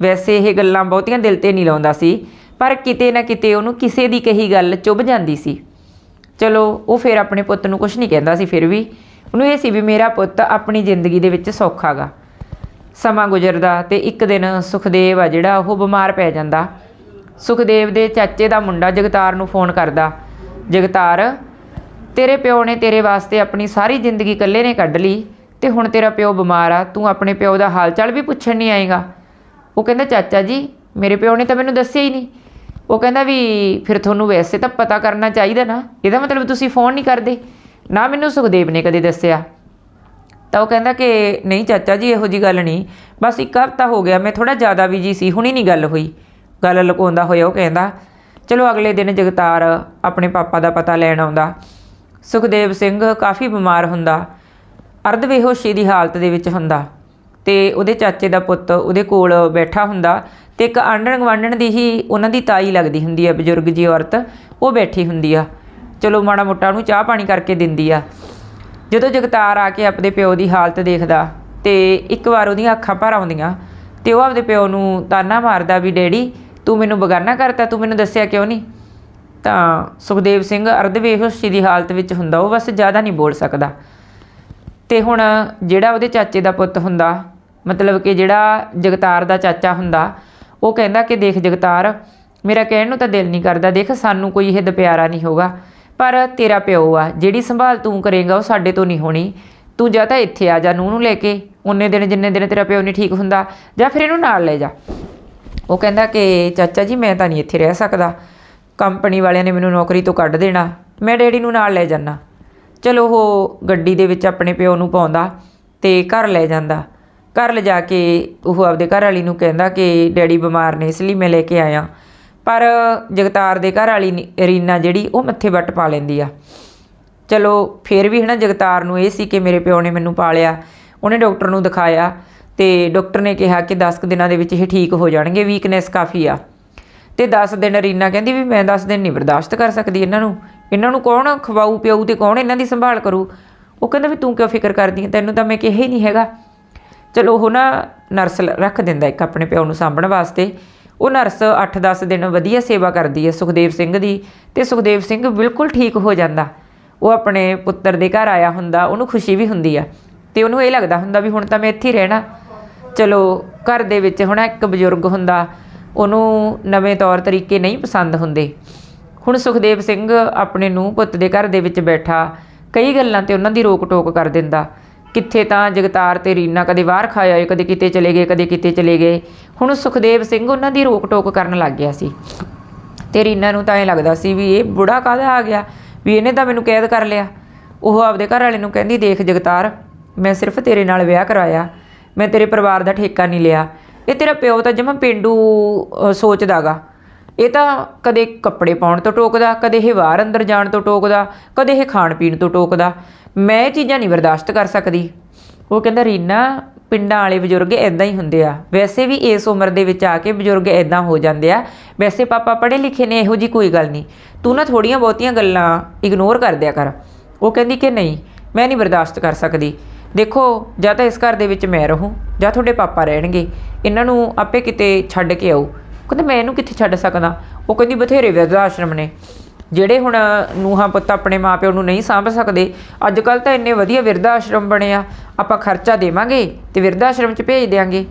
ਵੈਸੇ ਇਹ ਗੱਲਾਂ ਬਹੁਤੀਆਂ ਦਿਲ ਤੇ ਨਹੀਂ ਲਾਉਂਦਾ ਸੀ, ਪਰ ਕਿਤੇ ਨਾ ਕਿਤੇ ਉਹਨੂੰ ਕਿਸੇ ਦੀ ਕਹੀ ਗੱਲ ਚੁੱਭ ਜਾਂਦੀ ਸੀ। ਚਲੋ, ਉਹ ਫਿਰ ਆਪਣੇ ਪੁੱਤ ਨੂੰ ਕੁਝ ਨਹੀਂ ਕਹਿੰਦਾ ਸੀ ਫਿਰ ਵੀ। ਉਹਨੂੰ ਇਹ ਸੀ ਵੀ ਮੇਰਾ ਪੁੱਤ ਆਪਣੀ ਜ਼ਿੰਦਗੀ ਦੇ ਵਿੱਚ ਸੌਖਾ ਗਾ। ਸਮਾਂ ਗੁਜ਼ਰਦਾ ਤੇ ਇੱਕ ਦਿਨ ਸੁਖਦੇਵ ਆ ਜਿਹੜਾ, ਉਹ ਬਿਮਾਰ ਪੈ ਜਾਂਦਾ। ਸੁਖਦੇਵ ਦੇ ਚਾਚੇ ਦਾ ਮੁੰਡਾ ਜਗਤਾਰ ਨੂੰ ਫੋਨ ਕਰਦਾ। ਜਗਤਾਰ, ਤੇਰੇ ਪਿਓ ਨੇ ਤੇਰੇ ਵਾਸਤੇ ਆਪਣੀ ਸਾਰੀ ਜ਼ਿੰਦਗੀ ਇਕੱਲੇ ਨੇ ਕੱਢ ਲਈ ਤੇ ਹੁਣ ਤੇਰਾ ਪਿਓ ਬਿਮਾਰ ਆ, ਤੂੰ ਆਪਣੇ ਪਿਓ ਦਾ ਹਾਲ ਚਾਲ ਵੀ ਪੁੱਛਣ ਨਹੀਂ ਆਏਗਾ। ਉਹ ਕਹਿੰਦਾ, ਚਾਚਾ ਜੀ, ਮੇਰੇ ਪਿਓ ਨੇ ਤਾਂ ਮੈਨੂੰ ਦੱਸਿਆ ਹੀ ਨਹੀਂ। ਉਹ ਕਹਿੰਦਾ ਵੀ ਫਿਰ ਤੁਹਾਨੂੰ ਵੈਸੇ ਤਾਂ ਪਤਾ ਕਰਨਾ ਚਾਹੀਦਾ ਨਾ, ਇਹਦਾ ਮਤਲਬ ਤੁਸੀਂ ਫੋਨ ਨਹੀਂ ਕਰਦੇ। ਨਾ ਮੈਨੂੰ ਸੁਖਦੇਵ ਨੇ ਕਦੇ ਦੱਸਿਆ। ਤਾਂ ਉਹ ਕਹਿੰਦਾ ਕਿ ਨਹੀਂ ਚਾਚਾ ਜੀ, ਇਹੋ ਜੀ ਗੱਲ ਨਹੀਂ। ਬਸ ਇੱਕ ਹਫ਼ਤਾ ਹੋ ਗਿਆ, ਮੈਂ ਥੋੜਾ ਜ਼ਿਆਦਾ ਬਿਜ਼ੀ ਸੀ, ਹੁਣੀ ਨਹੀਂ ਗੱਲ ਹੋਈ। ਗੱਲ ਲੁਕਾਉਂਦਾ ਹੋਇਆ ਉਹ ਕਹਿੰਦਾ, ਚਲੋ ਅਗਲੇ ਦਿਨ ਜਗਤਾਰ ਆਪਣੇ ਪਾਪਾ ਦਾ ਪਤਾ ਲੈਣ ਆਉਂਦਾ। ਸੁਖਦੇਵ ਸਿੰਘ ਕਾਫੀ ਬਿਮਾਰ ਹੁੰਦਾ। ਅਰਧ ਬੇਹੋਸ਼ੀ ਦੀ ਹਾਲਤ ਦੇ ਵਿੱਚ ਹੁੰਦਾ। ਤੇ ਉਹਦੇ ਚਾਚੇ ਦਾ ਪੁੱਤ ਉਹਦੇ ਕੋਲ ਬੈਠਾ ਹੁੰਦਾ। ਤੇ ਇੱਕ ਆਂਢਣ ਗੁਆਂਢਣ ਦੀ ਹੀ ਉਹਨਾਂ ਦੀ ਤਾਈ ਲੱਗਦੀ ਹੁੰਦੀ ਆ, ਬਜ਼ੁਰਗ ਜੀ ਔਰਤ, ਉਹ ਬੈਠੀ ਹੁੰਦੀ ਆ। ਚਲੋ ਮਾੜਾ ਮੋਟਾ ਉਹਨੂੰ ਚਾਹ ਪਾਣੀ ਕਰਕੇ ਦਿੰਦੀ ਆ। ਜਦੋਂ ਜਗਤਾਰ ਆ ਕੇ ਆਪਣੇ ਪਿਓ ਦੀ ਹਾਲਤ ਦੇਖਦਾ ਤੇ ਇੱਕ ਵਾਰ ਉਹਦੀਆਂ ਅੱਖਾਂ ਭਰ ਆਉਂਦੀਆਂ ਤੇ ਉਹ ਆਪਣੇ ਪਿਓ ਨੂੰ ਤਾਨਾ ਮਾਰਦਾ ਵੀ, ਡੈਡੀ, ਤੂੰ ਮੈਨੂੰ ਬਗਾਨਾ ਕਰਤਾ, ਤੂੰ ਮੈਨੂੰ ਦੱਸਿਆ ਕਿਉਂ ਨਹੀਂ? ਤਾਂ ਸੁਖਦੇਵ ਸਿੰਘ ਅਰਧ ਬੇਹੋਸ਼ੀ ਦੀ ਹਾਲਤ ਵਿੱਚ ਹੁੰਦਾ, ਉਹ ਬਸ ਜ਼ਿਆਦਾ ਨਹੀਂ ਬੋਲ ਸਕਦਾ। ਤੇ ਹੁਣ ਜਿਹੜਾ ਉਹਦੇ ਚਾਚੇ ਦਾ ਪੁੱਤ ਹੁੰਦਾ, ਮਤਲਬ ਕਿ ਜਿਹੜਾ ਜਗਤਾਰ ਦਾ ਚਾਚਾ ਹੁੰਦਾ ਉਹ ਕਹਿੰਦਾ ਕਿ ਦੇਖ ਜਗਤਾਰ, ਮੇਰਾ ਕਹਿਣ ਨੂੰ ਤਾਂ ਦਿਲ ਨਹੀਂ ਕਰਦਾ, ਦੇਖ ਸਾਨੂੰ ਕੋਈ ਇਹ ਦੁਪਿਆਰਾ ਨਹੀਂ ਹੋਗਾ ਪਰ ਤੇਰਾ ਪਿਓ ਆ, ਜਿਹੜੀ ਸੰਭਾਲ ਤੂੰ ਕਰੇਗਾ ਉਹ ਸਾਡੇ ਤੋਂ ਨਹੀਂ ਹੋਣੀ। ਤੂੰ ਜਾਂ ਤਾਂ ਇੱਥੇ ਆ ਜਾ ਨੂੰ ਨੂੰ ਲੈ ਕੇ। ਉਨੇ ਦਿਨ ਜਿੰਨੇ ਦਿਨ ਤੇਰਾ ਪਿਓ ਨਹੀਂ ਠੀਕ ਹੁੰਦਾ, ਜਾਂ ਫਿਰ ਇਹਨੂੰ ਨਾਲ ਲੈ ਜਾ। ਉਹ ਕਹਿੰਦਾ ਕਿ, ਚਾਚਾ ਜੀ, ਮੈਂ ਤਾਂ ਨਹੀਂ ਇੱਥੇ ਰਹਿ ਸਕਦਾ। ਕੰਪਨੀ ਵਾਲਿਆਂ ਨੇ ਮੈਨੂੰ ਨੌਕਰੀ ਤੋਂ ਕੱਢ ਦੇਣਾ। ਮੈਂ ਡੈਡੀ ਨੂੰ ਨਾਲ ਲੈ ਜਾਣਾ ਚਲੋ ਉਹ ਗੱਡੀ ਦੇ ਵਿੱਚ ਆਪਣੇ ਪਿਓ ਨੂੰ ਪਾਉਂਦਾ ਤੇ ਘਰ ਲੈ ਜਾਂਦਾ। ਘਰ ਲਿਜਾ ਕੇ ਉਹ ਆਪਦੇ ਘਰ ਵਾਲੀ ਨੂੰ ਕਹਿੰਦਾ ਕਿ ਡੈਡੀ ਬਿਮਾਰ ਨੇ, ਇਸ ਲਈ ਮੈਂ ਲੈ ਕੇ ਆਇਆ। ਪਰ ਜਗਤਾਰ ਦੇ ਘਰ ਵਾਲੀ ਰੀਨਾ ਜਿਹੜੀ, ਉਹ ਮੱਥੇ ਵੱਟ ਪਾ ਲੈਂਦੀ ਆ। ਚਲੋ, ਫਿਰ ਵੀ ਹਨਾ ਜਗਤਾਰ ਨੂੰ ਇਹ ਸੀ ਕਿ ਮੇਰੇ ਪਿਓ ਨੇ ਮੈਨੂੰ ਪਾਲਿਆ। ਉਹਨੇ ਡਾਕਟਰ ਨੂੰ ਦਿਖਾਇਆ ਤੇ ਡਾਕਟਰ ਨੇ ਕਿਹਾ ਕਿ 10 ਕੁ ਦਿਨਾਂ ਦੇ ਵਿੱਚ ਇਹ ਠੀਕ ਹੋ ਜਾਣਗੇ ਵੀਕਨੈਸ ਕਾਫੀ ਆ। ਤੇ 10 ਦਿਨ ਰੀਨਾ ਕਹਿੰਦੀ ਵੀ ਮੈਂ 10 ਦਿਨ ਨਹੀਂ ਬਰਦਾਸ਼ਤ ਕਰ ਸਕਦੀ ਇਹਨਾਂ ਨੂੰ। ਇਹਨਾਂ ਨੂੰ ਕੌਣ ਖਵਾਊ, ਪਿਆਊ ਤੇ ਕੌਣ ਇਹਨਾਂ ਦੀ ਸੰਭਾਲ ਕਰੂ? ਉਹ ਕਹਿੰਦਾ ਵੀ ਤੂੰ ਕਿਉਂ ਫਿਕਰ ਕਰਦੀ ਹੈ ਤੈਨੂੰ ਤਾਂ ਮੈਂ ਕਿਹਾ ਹੀ ਨਹੀਂ ਹੈਗਾ। ਚਲੋ ਉਹ ਨਾ ਨਰਸ ਲ- ਰੱਖ ਦਿੰਦਾ ਇੱਕ ਆਪਣੇ ਪਿਓ ਨੂੰ ਸਾਂਭਣ ਵਾਸਤੇ। ਉਹ ਨਰਸ 8-10 ਦਿਨ ਵਧੀਆ ਸੇਵਾ ਕਰਦੀ ਹੈ ਸੁਖਦੇਵ ਸਿੰਘ ਦੀ ਤੇ ਸੁਖਦੇਵ ਸਿੰਘ ਬਿਲਕੁਲ ਠੀਕ ਹੋ ਜਾਂਦਾ। ਉਹ ਆਪਣੇ ਪੁੱਤਰ ਦੇ ਘਰ ਆਇਆ ਹੁੰਦਾ, ਉਹਨੂੰ ਖੁਸ਼ੀ ਵੀ ਹੁੰਦੀ ਆ। ਤੇ ਉਹਨੂੰ ਇਹ ਲੱਗਦਾ ਹੁੰਦਾ ਵੀ ਹੁਣ ਤਾਂ ਮੈਂ ਇੱਥੇ ਹੀ ਰਹਿਣਾ। ਚਲੋ ਘਰ ਦੇ ਵਿੱਚ ਹੁਣ ਇੱਕ ਬਜ਼ੁਰਗ ਹੁੰਦਾ, ਉਹਨੂੰ ਨਵੇਂ ਤੌਰ ਤਰੀਕੇ ਨਹੀਂ ਪਸੰਦ ਹੁੰਦੇ। ਹੁਣ ਸੁਖਦੇਵ ਸਿੰਘ ਆਪਣੇ ਨੂੰ ਪੁੱਤ ਦੇ ਘਰ ਦੇ ਵਿੱਚ ਬੈਠਾ, ਕਈ ਗੱਲਾਂ ਤੇ ਉਹਨਾਂ ਦੀ ਰੋਕ ਟੋਕ ਕਰ ਦਿੰਦਾ। ਕਿੱਥੇ ਤਾਂ ਜਗਤਾਰ ਤੇ ਰੀਨਾ ਕਦੇ ਬਾਹਰ ਖਾਇਆ ਆਏ ਕਦੇ ਕਿਤੇ ਚਲੇ ਗਏ ਕਦੇ ਕਿਤੇ ਚਲੇ ਗਏ। ਹੁਣ ਸੁਖਦੇਵ ਸਿੰਘ ਉਹਨਾਂ ਦੀ ਰੋਕ ਟੋਕ ਕਰਨ ਲੱਗ ਗਿਆ ਸੀ। ਤੇ ਰੀਨਾ ਨੂੰ ਤਾਂ ਐਂ ਲੱਗਦਾ ਸੀ ਵੀ ਇਹ ਬੁੜਾ ਕਾਹਦਾ ਆ ਗਿਆ ਵੀ ਇਹਨੇ ਤਾਂ ਮੈਨੂੰ ਕੈਦ ਕਰ ਲਿਆ। ਉਹ ਆਪਦੇ ਘਰ ਵਾਲੇ ਨੂੰ ਕਹਿੰਦੀ ਦੇਖ ਜਗਤਾਰ ਮੈਂ ਸਿਰਫ ਤੇਰੇ ਨਾਲ ਵਿਆਹ ਕਰਾਇਆ ਮੈਂ ਤੇਰੇ ਪਰਿਵਾਰ ਦਾ ਠੇਕਾ ਨਹੀਂ ਲਿਆ। ਇਹ ਤੇਰਾ ਪਿਓ ਤਾਂ ਜਮਾ ਪਿੰਡੂ ਅ, ਸੋਚਦਾਗਾ। ਇਹ ਤਾਂ ਕਦੇ ਕੱਪੜੇ ਪਾਉਣ ਤੋਂ ਟੋਕਦਾ ਕਦੇ ਇਹ ਬਾਹਰ ਅੰਦਰ ਜਾਣ ਤੋਂ ਟੋਕਦਾ ਕਦੇ ਇਹ ਖਾਣ ਪੀਣ ਤੋਂ ਟੋਕਦਾ। ਮੈਂ ਇਹ ਚੀਜ਼ਾਂ ਨਹੀਂ ਬਰਦਾਸ਼ਤ ਕਰ ਸਕਦੀ। ਉਹ ਕਹਿੰਦਾ, ਰੀਨਾ, ਪਿੰਡਾਂ ਵਾਲੇ ਬਜ਼ੁਰਗ ਇਦਾਂ ਹੀ ਹੁੰਦੇ ਆ। ਵੈਸੇ ਵੀ ਇਸ ਉਮਰ ਦੇ ਵਿੱਚ ਆ ਕੇ ਬਜ਼ੁਰਗ ਇਦਾਂ ਹੋ ਜਾਂਦੇ ਆ। ਵੈਸੇ ਪਾਪਾ ਪੜ੍ਹੇ ਲਿਖੇ ਨੇ, ਇਹੋ ਜੀ ਕੋਈ ਗੱਲ ਨਹੀਂ। ਤੂੰ ਨਾ ਥੋੜੀਆਂ ਬਹੁਤੀਆਂ ਗੱਲਾਂ ਇਗਨੋਰ ਕਰ ਦਿਆ ਕਰ। ਉਹ ਕਹਿੰਦੀ ਕਿ ਨਹੀਂ, ਮੈਂ ਨਹੀਂ ਬਰਦਾਸ਼ਤ ਕਰ ਸਕਦੀ। ਦੇਖੋ, ਜਾਂ ਤਾਂ ਇਸ ਘਰ ਦੇ ਵਿੱਚ ਮੈਂ ਰਹੂੰ, ਜਾਂ ਤੁਹਾਡੇ ਪਾਪਾ ਰਹਿਣਗੇ। ਇਹਨਾਂ ਨੂੰ ਆਪੇ ਕਿਤੇ ਛੱਡ ਕੇ ਆਓ। ਕਹਿੰਦੇ, ਮੈਂ ਇਹਨੂੰ ਕਿੱਥੇ ਛੱਡ ਸਕਦਾ? ਉਹ ਕਹਿੰਦੀ, ਬਥੇਰੇ ਵਿਰਧ ਆਸ਼ਰਮ ਨੇ। ਜਿਹੜੇ ਹੁਣ ਨੂਹਾਂ ਪੁੱਤ ਆਪਣੇ ਮਾਪਿਓ ਨੂੰ ਨਹੀਂ ਸਾਂਭ ਸਕਦੇ ਅੱਜ ਕੱਲ ਤਾਂ ਇੰਨੇ ਵਧੀਆ ਵਿਰਧਾ ਆਸ਼ਰਮ ਬਣੇ ਆ, ਆਪਾਂ ਖਰਚਾ ਦੇਵਾਂਗੇ ਤੇ ਵਿਰਧ ਆਸ਼ਰਮ 'ਚ ਭੇਜ ਦਿਆਂਗੇ।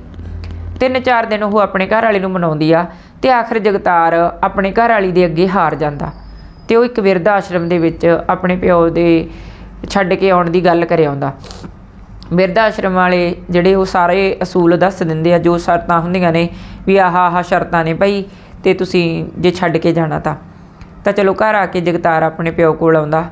ਤਿੰਨ ਚਾਰ ਦਿਨ ਉਹ ਆਪਣੇ ਘਰ ਵਾਲੇ ਨੂੰ ਮਨਾਉਂਦੀ ਆ ਤੇ ਆਖਰ ਜਗਤਾਰ ਆਪਣੇ ਘਰ ਵਾਲੀ ਦੇ ਅੱਗੇ ਹਾਰ ਜਾਂਦਾ। ਤੇ ਉਹ ਇੱਕ ਵਿਰਧ ਆਸ਼ਰਮ ਦੇ ਵਿੱਚ ਆਪਣੇ ਪਿਓ ਦੇ ਛੱਡ ਕੇ ਆਉਣ ਦੀ ਗੱਲ ਕਰੇ ਆਉਂਦਾ। ਬਿਰਧ ਆਸ਼ਰਮ ਵਾਲੇ ਜਿਹੜੇ ਉਹ ਸਾਰੇ ਅਸੂਲ ਦੱਸ ਦਿੰਦੇ ਆ, ਜੋ ਸ਼ਰਤਾਂ ਹੁੰਦੀਆਂ ਨੇ ਵੀ ਆਹ ਆਹ ਸ਼ਰਤਾਂ ਨੇ ਭਾਈ, ਤੇ ਤੁਸੀਂ ਜੇ ਛੱਡ ਕੇ ਜਾਣਾ ਤਾਂ। ਤਾਂ ਚਲੋ ਘਰ ਆ ਕੇ ਜਗਤਾਰ ਆਪਣੇ ਪਿਓ ਕੋਲ ਆਉਂਦਾ।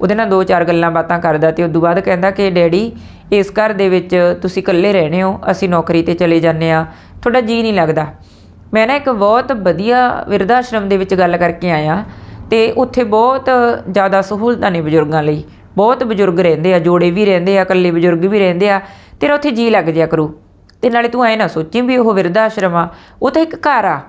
ਉਹਦੇ ਨਾਲ ਦੋ ਚਾਰ ਗੱਲਾਂ ਬਾਤਾਂ ਕਰਦਾ ਤੇ ਉਦੋਂ ਬਾਅਦ ਕਹਿੰਦਾ ਕਿ, ਡੈਡੀ, ਇਸ ਘਰ ਦੇ ਵਿੱਚ ਤੁਸੀਂ ਇਕੱਲੇ ਰਹਿੰਦੇ ਹੋ, ਅਸੀਂ ਨੌਕਰੀ ਤੇ ਚਲੇ ਜਾਂਦੇ ਆ ਤੁਹਾਡਾ ਜੀ ਨਹੀਂ ਲੱਗਦਾ। ਮੈਂ ਨਾ ਇੱਕ ਬਹੁਤ ਵਧੀਆ ਵਿਰਧ ਆਸ਼ਰਮ ਦੇ ਵਿੱਚ ਗੱਲ ਕਰਕੇ ਆਇਆ ਤੇ ਉੱਥੇ ਬਹੁਤ ਜ਼ਿਆਦਾ ਸਹੂਲਤਾਂ ਨੇ ਬਜ਼ੁਰਗਾਂ ਲਈ। ਬਹੁਤ ਬਜ਼ੁਰਗ ਰਹਿੰਦੇ ਆ, ਜੋੜੇ ਵੀ ਰਹਿੰਦੇ ਆ, ਇਕੱਲੇ ਬਜ਼ੁਰਗ ਵੀ ਰਹਿੰਦੇ ਆ। ਤੇਰਾ ਉੱਥੇ ਜੀ ਲੱਗ ਜਿਆ ਕਰੂ। ਤੇ ਨਾਲੇ ਤੂੰ ਐ ਨਾ ਸੋਚੀ ਵੀ ਉਹ ਵਿਰਧ ਆਸ਼ਰਮ ਆ, ਉਹ ਤਾਂ ਇੱਕ ਘਰ ਆ।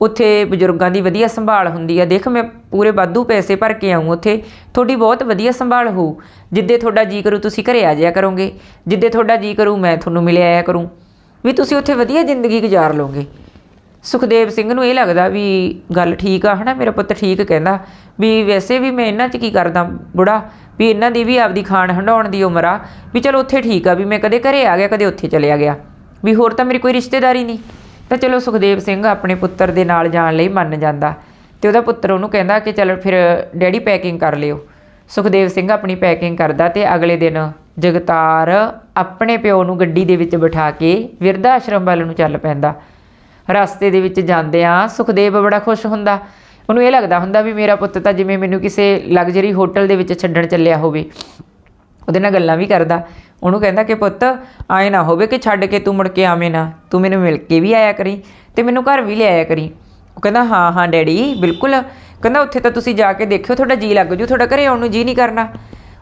ਉੱਥੇ ਬਜ਼ੁਰਗਾਂ ਦੀ ਵਧੀਆ ਸੰਭਾਲ ਹੁੰਦੀ ਆ। ਦੇਖ, ਮੈਂ ਪੂਰੇ ਵਾਧੂ ਪੈਸੇ ਭਰ ਕੇ ਆਊਂ ਉੱਥੇ। ਤੁਹਾਡੀ ਬਹੁਤ ਵਧੀਆ ਸੰਭਾਲ ਹੋਊ। ਜਿੱਦੇ ਤੁਹਾਡਾ ਜੀ ਕਰੂ, ਤੁਸੀਂ ਘਰੇ ਆ ਜਾਇਆ ਕਰੋਗੇ। ਜਿੱਦੇ ਤੁਹਾਡਾ ਜੀ ਕਰੂ, ਮੈਂ ਤੁਹਾਨੂੰ ਮਿਲਿਆ ਆਇਆ ਕਰੂੰ। ਵੀ ਤੁਸੀਂ ਉੱਥੇ ਵਧੀਆ ਜ਼ਿੰਦਗੀ ਗੁਜ਼ਾਰ ਲਓਗੇ। ਸੁਖਦੇਵ ਸਿੰਘ ਨੂੰ ਇਹ ਲੱਗਦਾ ਵੀ ਗੱਲ ਠੀਕ ਆ, ਹਨਾ? ਮੇਰਾ ਪੁੱਤ ਠੀਕ ਕਹਿੰਦਾ ਵੀ ਵੈਸੇ ਵੀ ਮੈਂ ਇਹਨਾਂ 'ਚ ਕੀ ਕਰਦਾ ਬੁੜਾ? ਵੀ ਇਹਨਾਂ ਦੀ ਵੀ ਆਪਦੀ ਖਾਣ ਹੰਡਾਉਣ ਦੀ ਉਮਰ ਆ। ਵੀ ਚਲੋ ਉੱਥੇ ਠੀਕ ਆ, ਵੀ ਮੈਂ ਕਦੇ ਘਰੇ ਆ ਗਿਆ, ਕਦੇ ਉੱਥੇ ਚਲਿਆ ਗਿਆ। ਵੀ ਹੋਰ ਤਾਂ ਮੇਰੀ ਕੋਈ ਰਿਸ਼ਤੇਦਾਰੀ ਨਹੀਂ। ਤਾਂ ਚਲੋ ਸੁਖਦੇਵ ਸਿੰਘ ਆਪਣੇ ਪੁੱਤਰ ਦੇ ਨਾਲ ਜਾਣ ਲਈ ਮੰਨ ਜਾਂਦਾ। ਤੇ ਉਹਦਾ ਪੁੱਤਰ ਉਹਨੂੰ ਕਹਿੰਦਾ ਕਿ ਚਲੋ ਫਿਰ ਡੈਡੀ ਪੈਕਿੰਗ ਕਰ ਲਿਓ। ਸੁਖਦੇਵ ਸਿੰਘ ਆਪਣੀ ਪੈਕਿੰਗ ਕਰਦਾ ਤੇ ਅਗਲੇ ਦਿਨ ਜਗਤਾਰ ਆਪਣੇ ਪਿਓ ਨੂੰ ਗੱਡੀ ਦੇ ਵਿੱਚ ਬਿਠਾ ਕੇ ਵਿਰਧਾ ਆਸ਼ਰਮ ਵੱਲ ਨੂੰ ਚੱਲ ਪੈਂਦਾ। ਰਸਤੇ ਦੇ ਵਿੱਚ ਜਾਂਦਿਆਂ ਸੁਖਦੇਵ ਬੜਾ ਖੁਸ਼ ਹੁੰਦਾ। ਉਹਨੂੰ ਇਹ ਲੱਗਦਾ ਹੁੰਦਾ ਵੀ ਮੇਰਾ ਪੁੱਤ ਤਾਂ ਜਿਵੇਂ ਮੈਨੂੰ ਕਿਸੇ ਲਗਜ਼ਰੀ ਹੋਟਲ ਦੇ ਵਿੱਚ ਛੱਡਣ ਚੱਲਿਆ ਹੋਵੇ। ਉਹਦੇ ਨਾਲ ਗੱਲਾਂ ਵੀ ਕਰਦਾ। ਉਹਨੂੰ ਕਹਿੰਦਾ ਕਿ ਪੁੱਤ, ਆਏ ਨਾ ਹੋਵੇ ਕਿ ਛੱਡ ਕੇ ਤੂੰ ਮੁੜ ਕੇ ਆਵੇਂ ਨਾ। ਤੂੰ ਮੈਨੂੰ ਮਿਲ ਕੇ ਵੀ ਆਇਆ ਕਰੀ ਤੇ ਮੈਨੂੰ ਘਰ ਵੀ ਲਿਆਇਆ ਕਰੀ। ਉਹ ਕਹਿੰਦਾ, ਹਾਂ ਹਾਂ, ਡੈਡੀ, ਬਿਲਕੁਲ। ਕਹਿੰਦਾ, ਉੱਥੇ ਤਾਂ ਤੁਸੀਂ ਜਾ ਕੇ ਦੇਖਿਓ, ਤੁਹਾਡਾ ਜੀ ਲੱਗ ਜੂ, ਤੁਹਾਡਾ ਘਰੇ ਆਉਣ ਨੂੰ ਜੀ ਨਹੀਂ ਕਰਨਾ।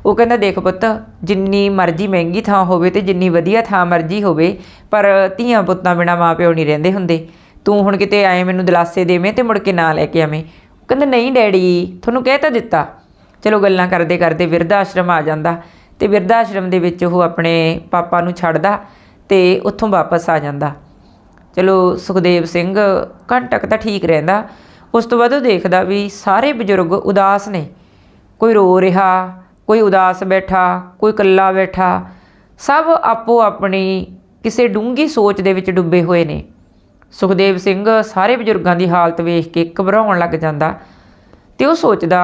ਉਹ ਕਹਿੰਦਾ, ਦੇਖ ਪੁੱਤ, ਜਿੰਨੀ ਮਰਜ਼ੀ ਮਹਿੰਗੀ ਥਾਂ ਹੋਵੇ ਤੇ ਜਿੰਨੀ ਵਧੀਆ ਥਾਂ ਮਰਜ਼ੀ ਹੋਵੇ, ਪਰ ਧੀਆਂ ਪੁੱਤਾਂ ਬਿਨਾ ਮਾਪਿਓ ਨਹੀਂ ਰਹਿੰਦੇ ਹੁੰਦੇ। ਤੂੰ ਹੁਣ ਕਿਤੇ ਆਏ ਮੈਨੂੰ ਦਿਲਾਸੇ ਦੇਵੇਂ ਤੇ ਮੁੜ ਕੇ ਨਾ ਲੈ ਕੇ ਆਵੇਂ। ਉਹ ਕਹਿੰਦਾ, ਨਹੀਂ ਡੈਡੀ, ਤੁਹਾਨੂੰ ਕਹਿ ਤਾਂ ਦਿੱਤਾ। ਚਲੋ ਗੱਲਾਂ ਕਰਦੇ ਕਰਦੇ ਵਿਰਧ ਆਸ਼ਰਮ ਆ ਜਾਂਦਾ। ਤੇ ਵਿਰਧ ਆਸ਼ਰਮ ਦੇ ਵਿੱਚ ਉਹ ਆਪਣੇ ਪਾਪਾ ਨੂੰ ਛੱਡਦਾ ਤੇ ਉੱਥੋਂ ਵਾਪਸ ਆ ਜਾਂਦਾ। ਚਲੋ ਸੁਖਦੇਵ ਸਿੰਘ ਘੰਟਾ ਕੁ ਤਾਂ ਠੀਕ ਰਹਿੰਦਾ। ਉਸ ਤੋਂ ਬਾਅਦ ਉਹ ਦੇਖਦਾ ਵੀ ਸਾਰੇ ਬਜ਼ੁਰਗ ਉਦਾਸ ਨੇ। ਕੋਈ ਰੋ ਰਿਹਾ, ਕੋਈ ਉਦਾਸ ਬੈਠਾ, ਕੋਈ ਇਕੱਲਾ ਬੈਠਾ, ਸਭ ਆਪੋ ਆਪਣੀ ਕਿਸੇ ਡੂੰਘੀ ਸੋਚ ਦੇ ਵਿੱਚ ਡੁੱਬੇ ਹੋਏ ਨੇ। ਸੁਖਦੇਵ ਸਿੰਘ ਸਾਰੇ ਬਜ਼ੁਰਗਾਂ ਦੀ ਹਾਲਤ ਵੇਖ ਕੇ ਘਬਰਾਉਣ ਲੱਗ ਜਾਂਦਾ ਤੇ ਉਹ ਸੋਚਦਾ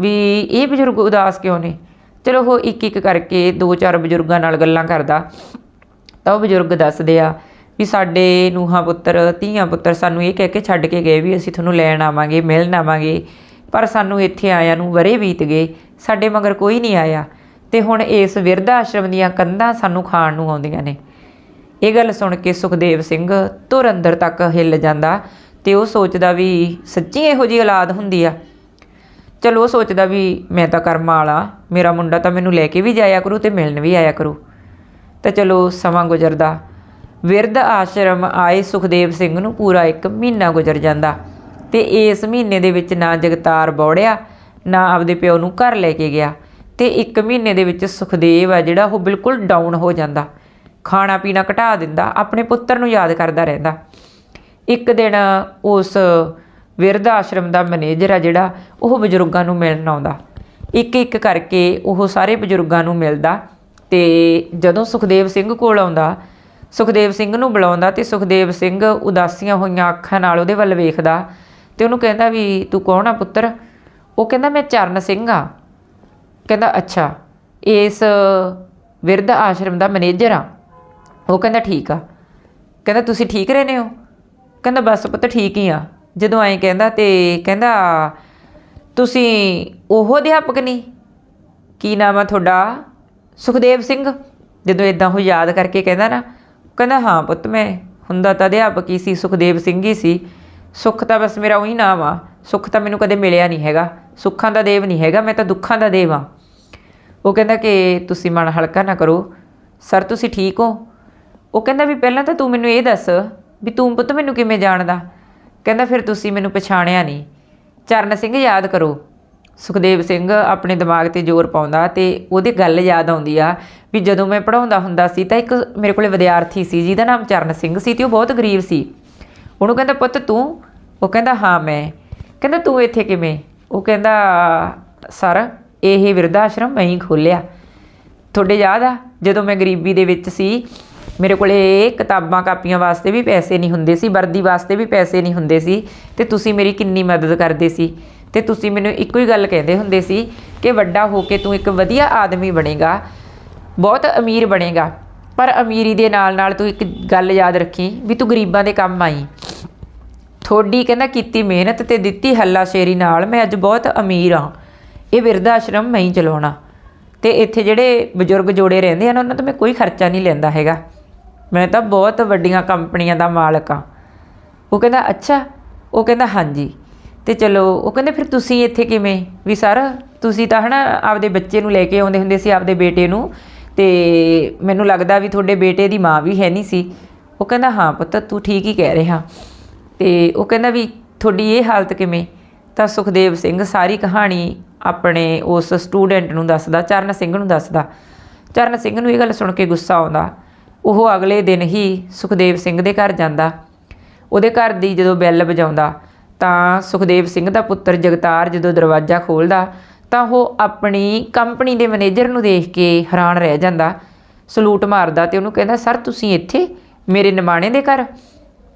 ਵੀ ਇਹ ਬਜ਼ੁਰਗ ਉਦਾਸ ਕਿਉਂ ਨੇ? ਚਲੋ ਉਹ ਇੱਕ ਇੱਕ ਕਰਕੇ ਦੋ ਚਾਰ ਬਜ਼ੁਰਗਾਂ ਨਾਲ ਗੱਲਾਂ ਕਰਦਾ। ਤਾਂ ਉਹ ਬਜ਼ੁਰਗ ਦੱਸਦੇ ਆ ਵੀ ਸਾਡੇ ਨੂੰਹਾਂ ਪੁੱਤਰ, ਧੀਆਂ ਪੁੱਤਰ ਸਾਨੂੰ ਇਹ ਕਹਿ ਕੇ ਛੱਡ ਕੇ ਗਏ ਵੀ ਅਸੀਂ ਤੁਹਾਨੂੰ ਲੈਣ ਆਵਾਂਗੇ, ਮਿਲਣ ਆਵਾਂਗੇ। ਪਰ ਸਾਨੂੰ ਇੱਥੇ ਆਇਆਂ ਨੂੰ ਵਰੇ ਬੀਤ ਗਏ। ਸਾਡੇ ਮਗਰ ਕੋਈ ਨਹੀਂ ਆਇਆ। ਤੇ ਹੁਣ ਇਸ ਵਿਰਧ ਆਸ਼ਰਮ ਦੀਆਂ ਕੰਧਾਂ ਸਾਨੂੰ ਖਾਣ ਨੂੰ ਆਉਂਦੀਆਂ ਨੇ। ਇਹ ਗੱਲ ਸੁਣ ਕੇ ਸੁਖਦੇਵ ਸਿੰਘ ਧੁਰ ਅੰਦਰ ਤੱਕ ਹਿੱਲ ਜਾਂਦਾ ਤੇ ਉਹ ਸੋਚਦਾ ਵੀ ਸੱਚੀ ਇਹੋ ਜਿਹੀ ਔਲਾਦ ਹੁੰਦੀ ਆ। ਚਲੋ ਉਹ ਸੋਚਦਾ ਵੀ ਮੈਂ ਤਾਂ ਕਰਮਾਂ ਵਾਲਾ, ਮੇਰਾ ਮੁੰਡਾ ਤਾਂ ਮੈਨੂੰ ਲੈ ਕੇ ਵੀ ਜਾਇਆ ਕਰੂ ਤੇ ਮਿਲਣ ਵੀ ਆਇਆ ਕਰੂ। ਤਾਂ ਚਲੋ ਸਮਾਂ ਗੁਜ਼ਰਦਾ। ਵਿਰਧ ਆਸ਼ਰਮ ਆਏ ਸੁਖਦੇਵ ਸਿੰਘ ਨੂੰ ਪੂਰਾ ਇੱਕ ਮਹੀਨਾ ਗੁਜ਼ਰ ਜਾਂਦਾ ਤੇ ਇਸ ਮਹੀਨੇ ਦੇ ਵਿੱਚ ਨਾ ਜਗਤਾਰ ਬੌੜਿਆ, ਨਾ ਆਪਦੇ ਪਿਓ ਨੂੰ ਘਰ ਲੈ ਕੇ ਗਿਆ ਤੇ ਇੱਕ ਮਹੀਨੇ ਦੇ ਵਿੱਚ ਸੁਖਦੇਵ ਆ ਜਿਹੜਾ ਉਹ ਬਿਲਕੁਲ ਡਾਊਨ ਹੋ ਜਾਂਦਾ। ਖਾਣਾ ਪੀਣਾ ਘਟਾ ਦਿੰਦਾ, ਆਪਣੇ ਪੁੱਤਰ ਨੂੰ ਯਾਦ ਕਰਦਾ ਰਹਿੰਦਾ। ਇੱਕ ਦਿਨ ਉਸ ਵਿਰਧ ਆਸ਼ਰਮ ਦਾ ਮੈਨੇਜਰ ਆ ਜਿਹੜਾ, ਉਹ ਬਜ਼ੁਰਗਾਂ ਨੂੰ ਮਿਲਣ ਆਉਂਦਾ। ਇੱਕ ਇੱਕ ਕਰਕੇ ਉਹ ਸਾਰੇ ਬਜ਼ੁਰਗਾਂ ਨੂੰ ਮਿਲਦਾ ਤੇ ਜਦੋਂ ਸੁਖਦੇਵ ਸਿੰਘ ਕੋਲ ਆਉਂਦਾ, ਸੁਖਦੇਵ ਸਿੰਘ ਨੂੰ ਬੁਲਾਉਂਦਾ ਤੇ ਸੁਖਦੇਵ ਸਿੰਘ ਉਦਾਸੀਆਂ ਹੋਈਆਂ ਅੱਖਾਂ ਨਾਲ ਉਹਦੇ ਵੱਲ ਵੇਖਦਾ ਤੇ ਉਹਨੂੰ ਕਹਿੰਦਾ ਵੀ, ਤੂੰ ਕੌਣ ਆ ਪੁੱਤਰ? ਉਹ ਕਹਿੰਦਾ, ਮੈਂ ਚਰਨ ਸਿੰਘ ਆ। ਕਹਿੰਦਾ, ਅੱਛਾ, ਇਸ ਵਿਰਧ ਆਸ਼ਰਮ ਦਾ ਮੈਨੇਜਰ ਆ। ਉਹ ਕਹਿੰਦਾ, ਠੀਕ ਆ। ਕਹਿੰਦਾ, ਤੁਸੀਂ ਠੀਕ ਰਹਿੰਦੇ ਹੋ? ਕਹਿੰਦਾ, ਬਸ ਪੁੱਤ, ਠੀਕ ਹੀ ਆ। ਜਦੋਂ ਐਂ ਕਹਿੰਦਾ ਤੇ ਕਹਿੰਦਾ, ਤੁਸੀਂ ਉਹ ਅਧਿਆਪਕ ਨਹੀਂ? ਕੀ ਨਾਮ ਆ ਤੁਹਾਡਾ? ਸੁਖਦੇਵ ਸਿੰਘ? ਜਦੋਂ ਇਦਾਂ ਉਹ ਯਾਦ ਕਰਕੇ ਕਹਿੰਦਾ ਨਾ, ਕਹਿੰਦਾ, ਹਾਂ ਪੁੱਤ, ਮੈਂ ਹੁੰਦਾ ਤਾਂ ਅਧਿਆਪਕ ਹੀ ਸੀ, ਸੁਖਦੇਵ ਸਿੰਘ ਹੀ ਸੀ। ਸੁੱਖ ਤਾਂ ਬਸ ਮੇਰਾ ਉਹੀ ਨਾਮ ਆ। ਸੁੱਖ ਤਾਂ ਮੈਨੂੰ ਕਦੇ ਮਿਲਿਆ ਨਹੀਂ ਹੈਗਾ। ਸੁੱਖਾਂ ਦਾ ਦੇਵ ਨਹੀਂ ਹੈਗਾ, ਮੈਂ ਤਾਂ ਦੁੱਖਾਂ ਦਾ ਦੇਵ ਆ। ਉਹ ਕਹਿੰਦਾ ਕਿ ਤੁਸੀਂ ਮਨ ਹਲਕਾ ਨਾ ਕਰੋ। ਸਰ, ਤੁਸੀਂ ਠੀਕ ਹੋ? ਉਹ ਕਹਿੰਦਾ ਵੀ, ਪਹਿਲਾਂ ਤਾਂ ਤੂੰ ਮੈਨੂੰ ਇਹ ਦੱਸ ਵੀ ਤੂੰ ਪੁੱਤ ਮੈਨੂੰ ਕਿਵੇਂ ਜਾਣਦਾ? ਕਹਿੰਦਾ, ਫਿਰ ਤੁਸੀਂ ਮੈਨੂੰ ਪਛਾਣਿਆ ਨਹੀਂ। ਚਰਨ ਸਿੰਘ, ਯਾਦ ਕਰੋ, ਸੁਖਦੇਵ ਸਿੰਘ ਆਪਣੇ ਦਿਮਾਗ ਤੇ ਜ਼ੋਰ ਪਾਉਂਦਾ ਤੇ ਉਹਦੀ ਗੱਲ ਯਾਦ ਆਉਂਦੀ ਆ ਵੀ ਜਦੋਂ ਮੈਂ ਪੜਾਉਂਦਾ ਹੁੰਦਾ ਸੀ ਤਾਂ ਇੱਕ ਮੇਰੇ ਕੋਲੇ ਵਿਦਿਆਰਥੀ ਸੀ, ਜਿਹਦਾ ਨਾਮ ਚਰਨ ਸਿੰਘ ਸੀ ਤੇ ਉਹ ਬਹੁਤ ਗਰੀਬ ਸੀ। ਉਹਨੂੰ ਕਹਿੰਦਾ, ਪੁੱਤ ਤੂੰ? ਉਹ ਕਹਿੰਦਾ, ਹਾਂ, ਮੈਂ। ਕਹਿੰਦਾ, ਤੂੰ ਇੱਥੇ ਕਿਵੇਂ? ਉਹ ਕਹਿੰਦਾ, ਸਰ, ਇਹ ਵਿਰਧ ਆਸ਼ਰਮ ਮੈਂ ਹੀ ਖੋਲਿਆ ਤੁਹਾਡੇ ਯਾਦ ਆ? ਜਦੋਂ ਮੈਂ ਗਰੀਬੀ ਦੇ ਵਿੱਚ ਸੀ ਮੇਰੇ ਕੋਲੇ ਕਿਤਾਬਾਂ ਕਾਪੀਆਂ ਵਾਸਤੇ ਵੀ ਪੈਸੇ ਨਹੀਂ ਹੁੰਦੇ ਸੀ, ਵਰਦੀ ਵਾਸਤੇ ਵੀ ਪੈਸੇ ਨਹੀਂ ਹੁੰਦੇ ਸੀ ਤੇ ਤੁਸੀਂ ਮੇਰੀ ਕਿੰਨੀ ਮਦਦ ਕਰਦੇ ਸੀ? ਤੇ ਤੁਸੀਂ ਮੈਨੂੰ ਇੱਕੋ ਹੀ ਗੱਲ ਕਹਿੰਦੇ ਹੁੰਦੇ ਸੀ ਕਿ ਵੱਡਾ ਹੋ ਕੇ ਤੂੰ ਇੱਕ ਵਧੀਆ ਆਦਮੀ ਬਣੇਗਾ, ਬਹੁਤ ਅਮੀਰ ਬਣੇਗਾ, ਪਰ ਅਮੀਰੀ ਦੇ ਨਾਲ ਨਾਲ ਤੂੰ ਇੱਕ ਗੱਲ ਯਾਦ ਰੱਖੀ ਵੀ ਤੂੰ ਗਰੀਬਾਂ ਦੇ ਕੰਮ ਆਈ। ਥੋੜੀ ਕਹਿੰਦਾ ਕੀਤੀ ਮਿਹਨਤ ਤੇ ਦਿੱਤੀ ਹੱਲਾਸ਼ੇਰੀ ਨਾਲ ਮੈਂ ਅੱਜ ਬਹੁਤ ਅਮੀਰ ਹਾਂ ਇਹ ਵਿਰਧ ਆਸ਼ਰਮ ਮੈਂ ਹੀ ਚਲਾਉਣਾ। ਤੇ ਇੱਥੇ ਜਿਹੜੇ ਬਜ਼ੁਰਗ ਜੋੜੇ ਰਹਿੰਦੇ ਹਨ, ਉਹਨਾਂ ਤੋਂ ਮੈਂ ਕੋਈ ਖਰਚਾ ਨਹੀਂ ਲੈਂਦਾ ਹੈਗਾ। ਮੈਂ ਤਾਂ ਬਹੁਤ ਵੱਡੀਆਂ ਕੰਪਨੀਆਂ ਦਾ ਮਾਲਕ ਹਾਂ। ਉਹ ਕਹਿੰਦਾ, ਅੱਛਾ। ਉਹ ਕਹਿੰਦਾ, ਹਾਂਜੀ। ਤੇ ਚਲੋ, ਉਹ ਕਹਿੰਦੇ, ਫਿਰ ਤੁਸੀਂ ਇੱਥੇ ਕਿਵੇਂ? ਵੀ, ਸਰ, ਤੁਸੀਂ ਤਾਂ ਹਨਾ ਆਪਦੇ ਬੱਚੇ ਨੂੰ ਲੈ ਕੇ ਆਉਂਦੇ ਹੁੰਦੇ ਸੀ ਆਪਦੇ ਬੇਟੇ ਨੂੰ ਤੇ ਮੈਨੂੰ ਲੱਗਦਾ ਵੀ ਤੁਹਾਡੇ ਬੇਟੇ ਦੀ ਮਾਂ ਵੀ ਹੈ ਨਹੀਂ ਸੀ। ਉਹ ਕਹਿੰਦਾ, ਹਾਂ ਪੁੱਤ, ਤੂੰ ਠੀਕ ਹੀ ਕਹਿ ਰਿਹਾ। ਤੇ ਉਹ ਕਹਿੰਦਾ ਵੀ, ਤੁਹਾਡੀ ਇਹ ਹਾਲਤ ਕਿਵੇਂ? ਤਾਂ ਸੁਖਦੇਵ ਸਿੰਘ ਸਾਰੀ ਕਹਾਣੀ ਆਪਣੇ ਉਸ ਸਟੂਡੈਂਟ ਨੂੰ ਦੱਸਦਾ, ਚਰਨ ਸਿੰਘ ਨੂੰ ਦੱਸਦਾ। ਚਰਨ ਸਿੰਘ ਨੂੰ ਇਹ ਗੱਲ ਸੁਣ ਕੇ ਗੁੱਸਾ ਆਉਂਦਾ ਉਹ ਅਗਲੇ ਦਿਨ ਹੀ ਸੁਖਦੇਵ ਸਿੰਘ ਦੇ ਘਰ ਜਾਂਦਾ। ਉਹਦੇ ਘਰ ਦੀ ਜਦੋਂ ਬੈਲ ਵਜਾਉਂਦਾ, ਤਾਂ ਸੁਖਦੇਵ ਸਿੰਘ ਦਾ ਪੁੱਤਰ ਜਗਤਾਰ ਜਦੋਂ ਦਰਵਾਜ਼ਾ ਖੋਲਦਾ, ਤਾਂ ਉਹ ਆਪਣੀ ਕੰਪਨੀ ਦੇ ਮੈਨੇਜਰ ਨੂੰ ਦੇਖ ਕੇ ਹੈਰਾਨ ਰਹਿ ਜਾਂਦਾ। ਸਲੂਟ ਮਾਰਦਾ ਤੇ ਉਹਨੂੰ ਕਹਿੰਦਾ, ਸਰ, ਤੁਸੀਂ ਇੱਥੇ ਮੇਰੇ ਨਿਮਾਣੇ ਦੇ ਘਰ?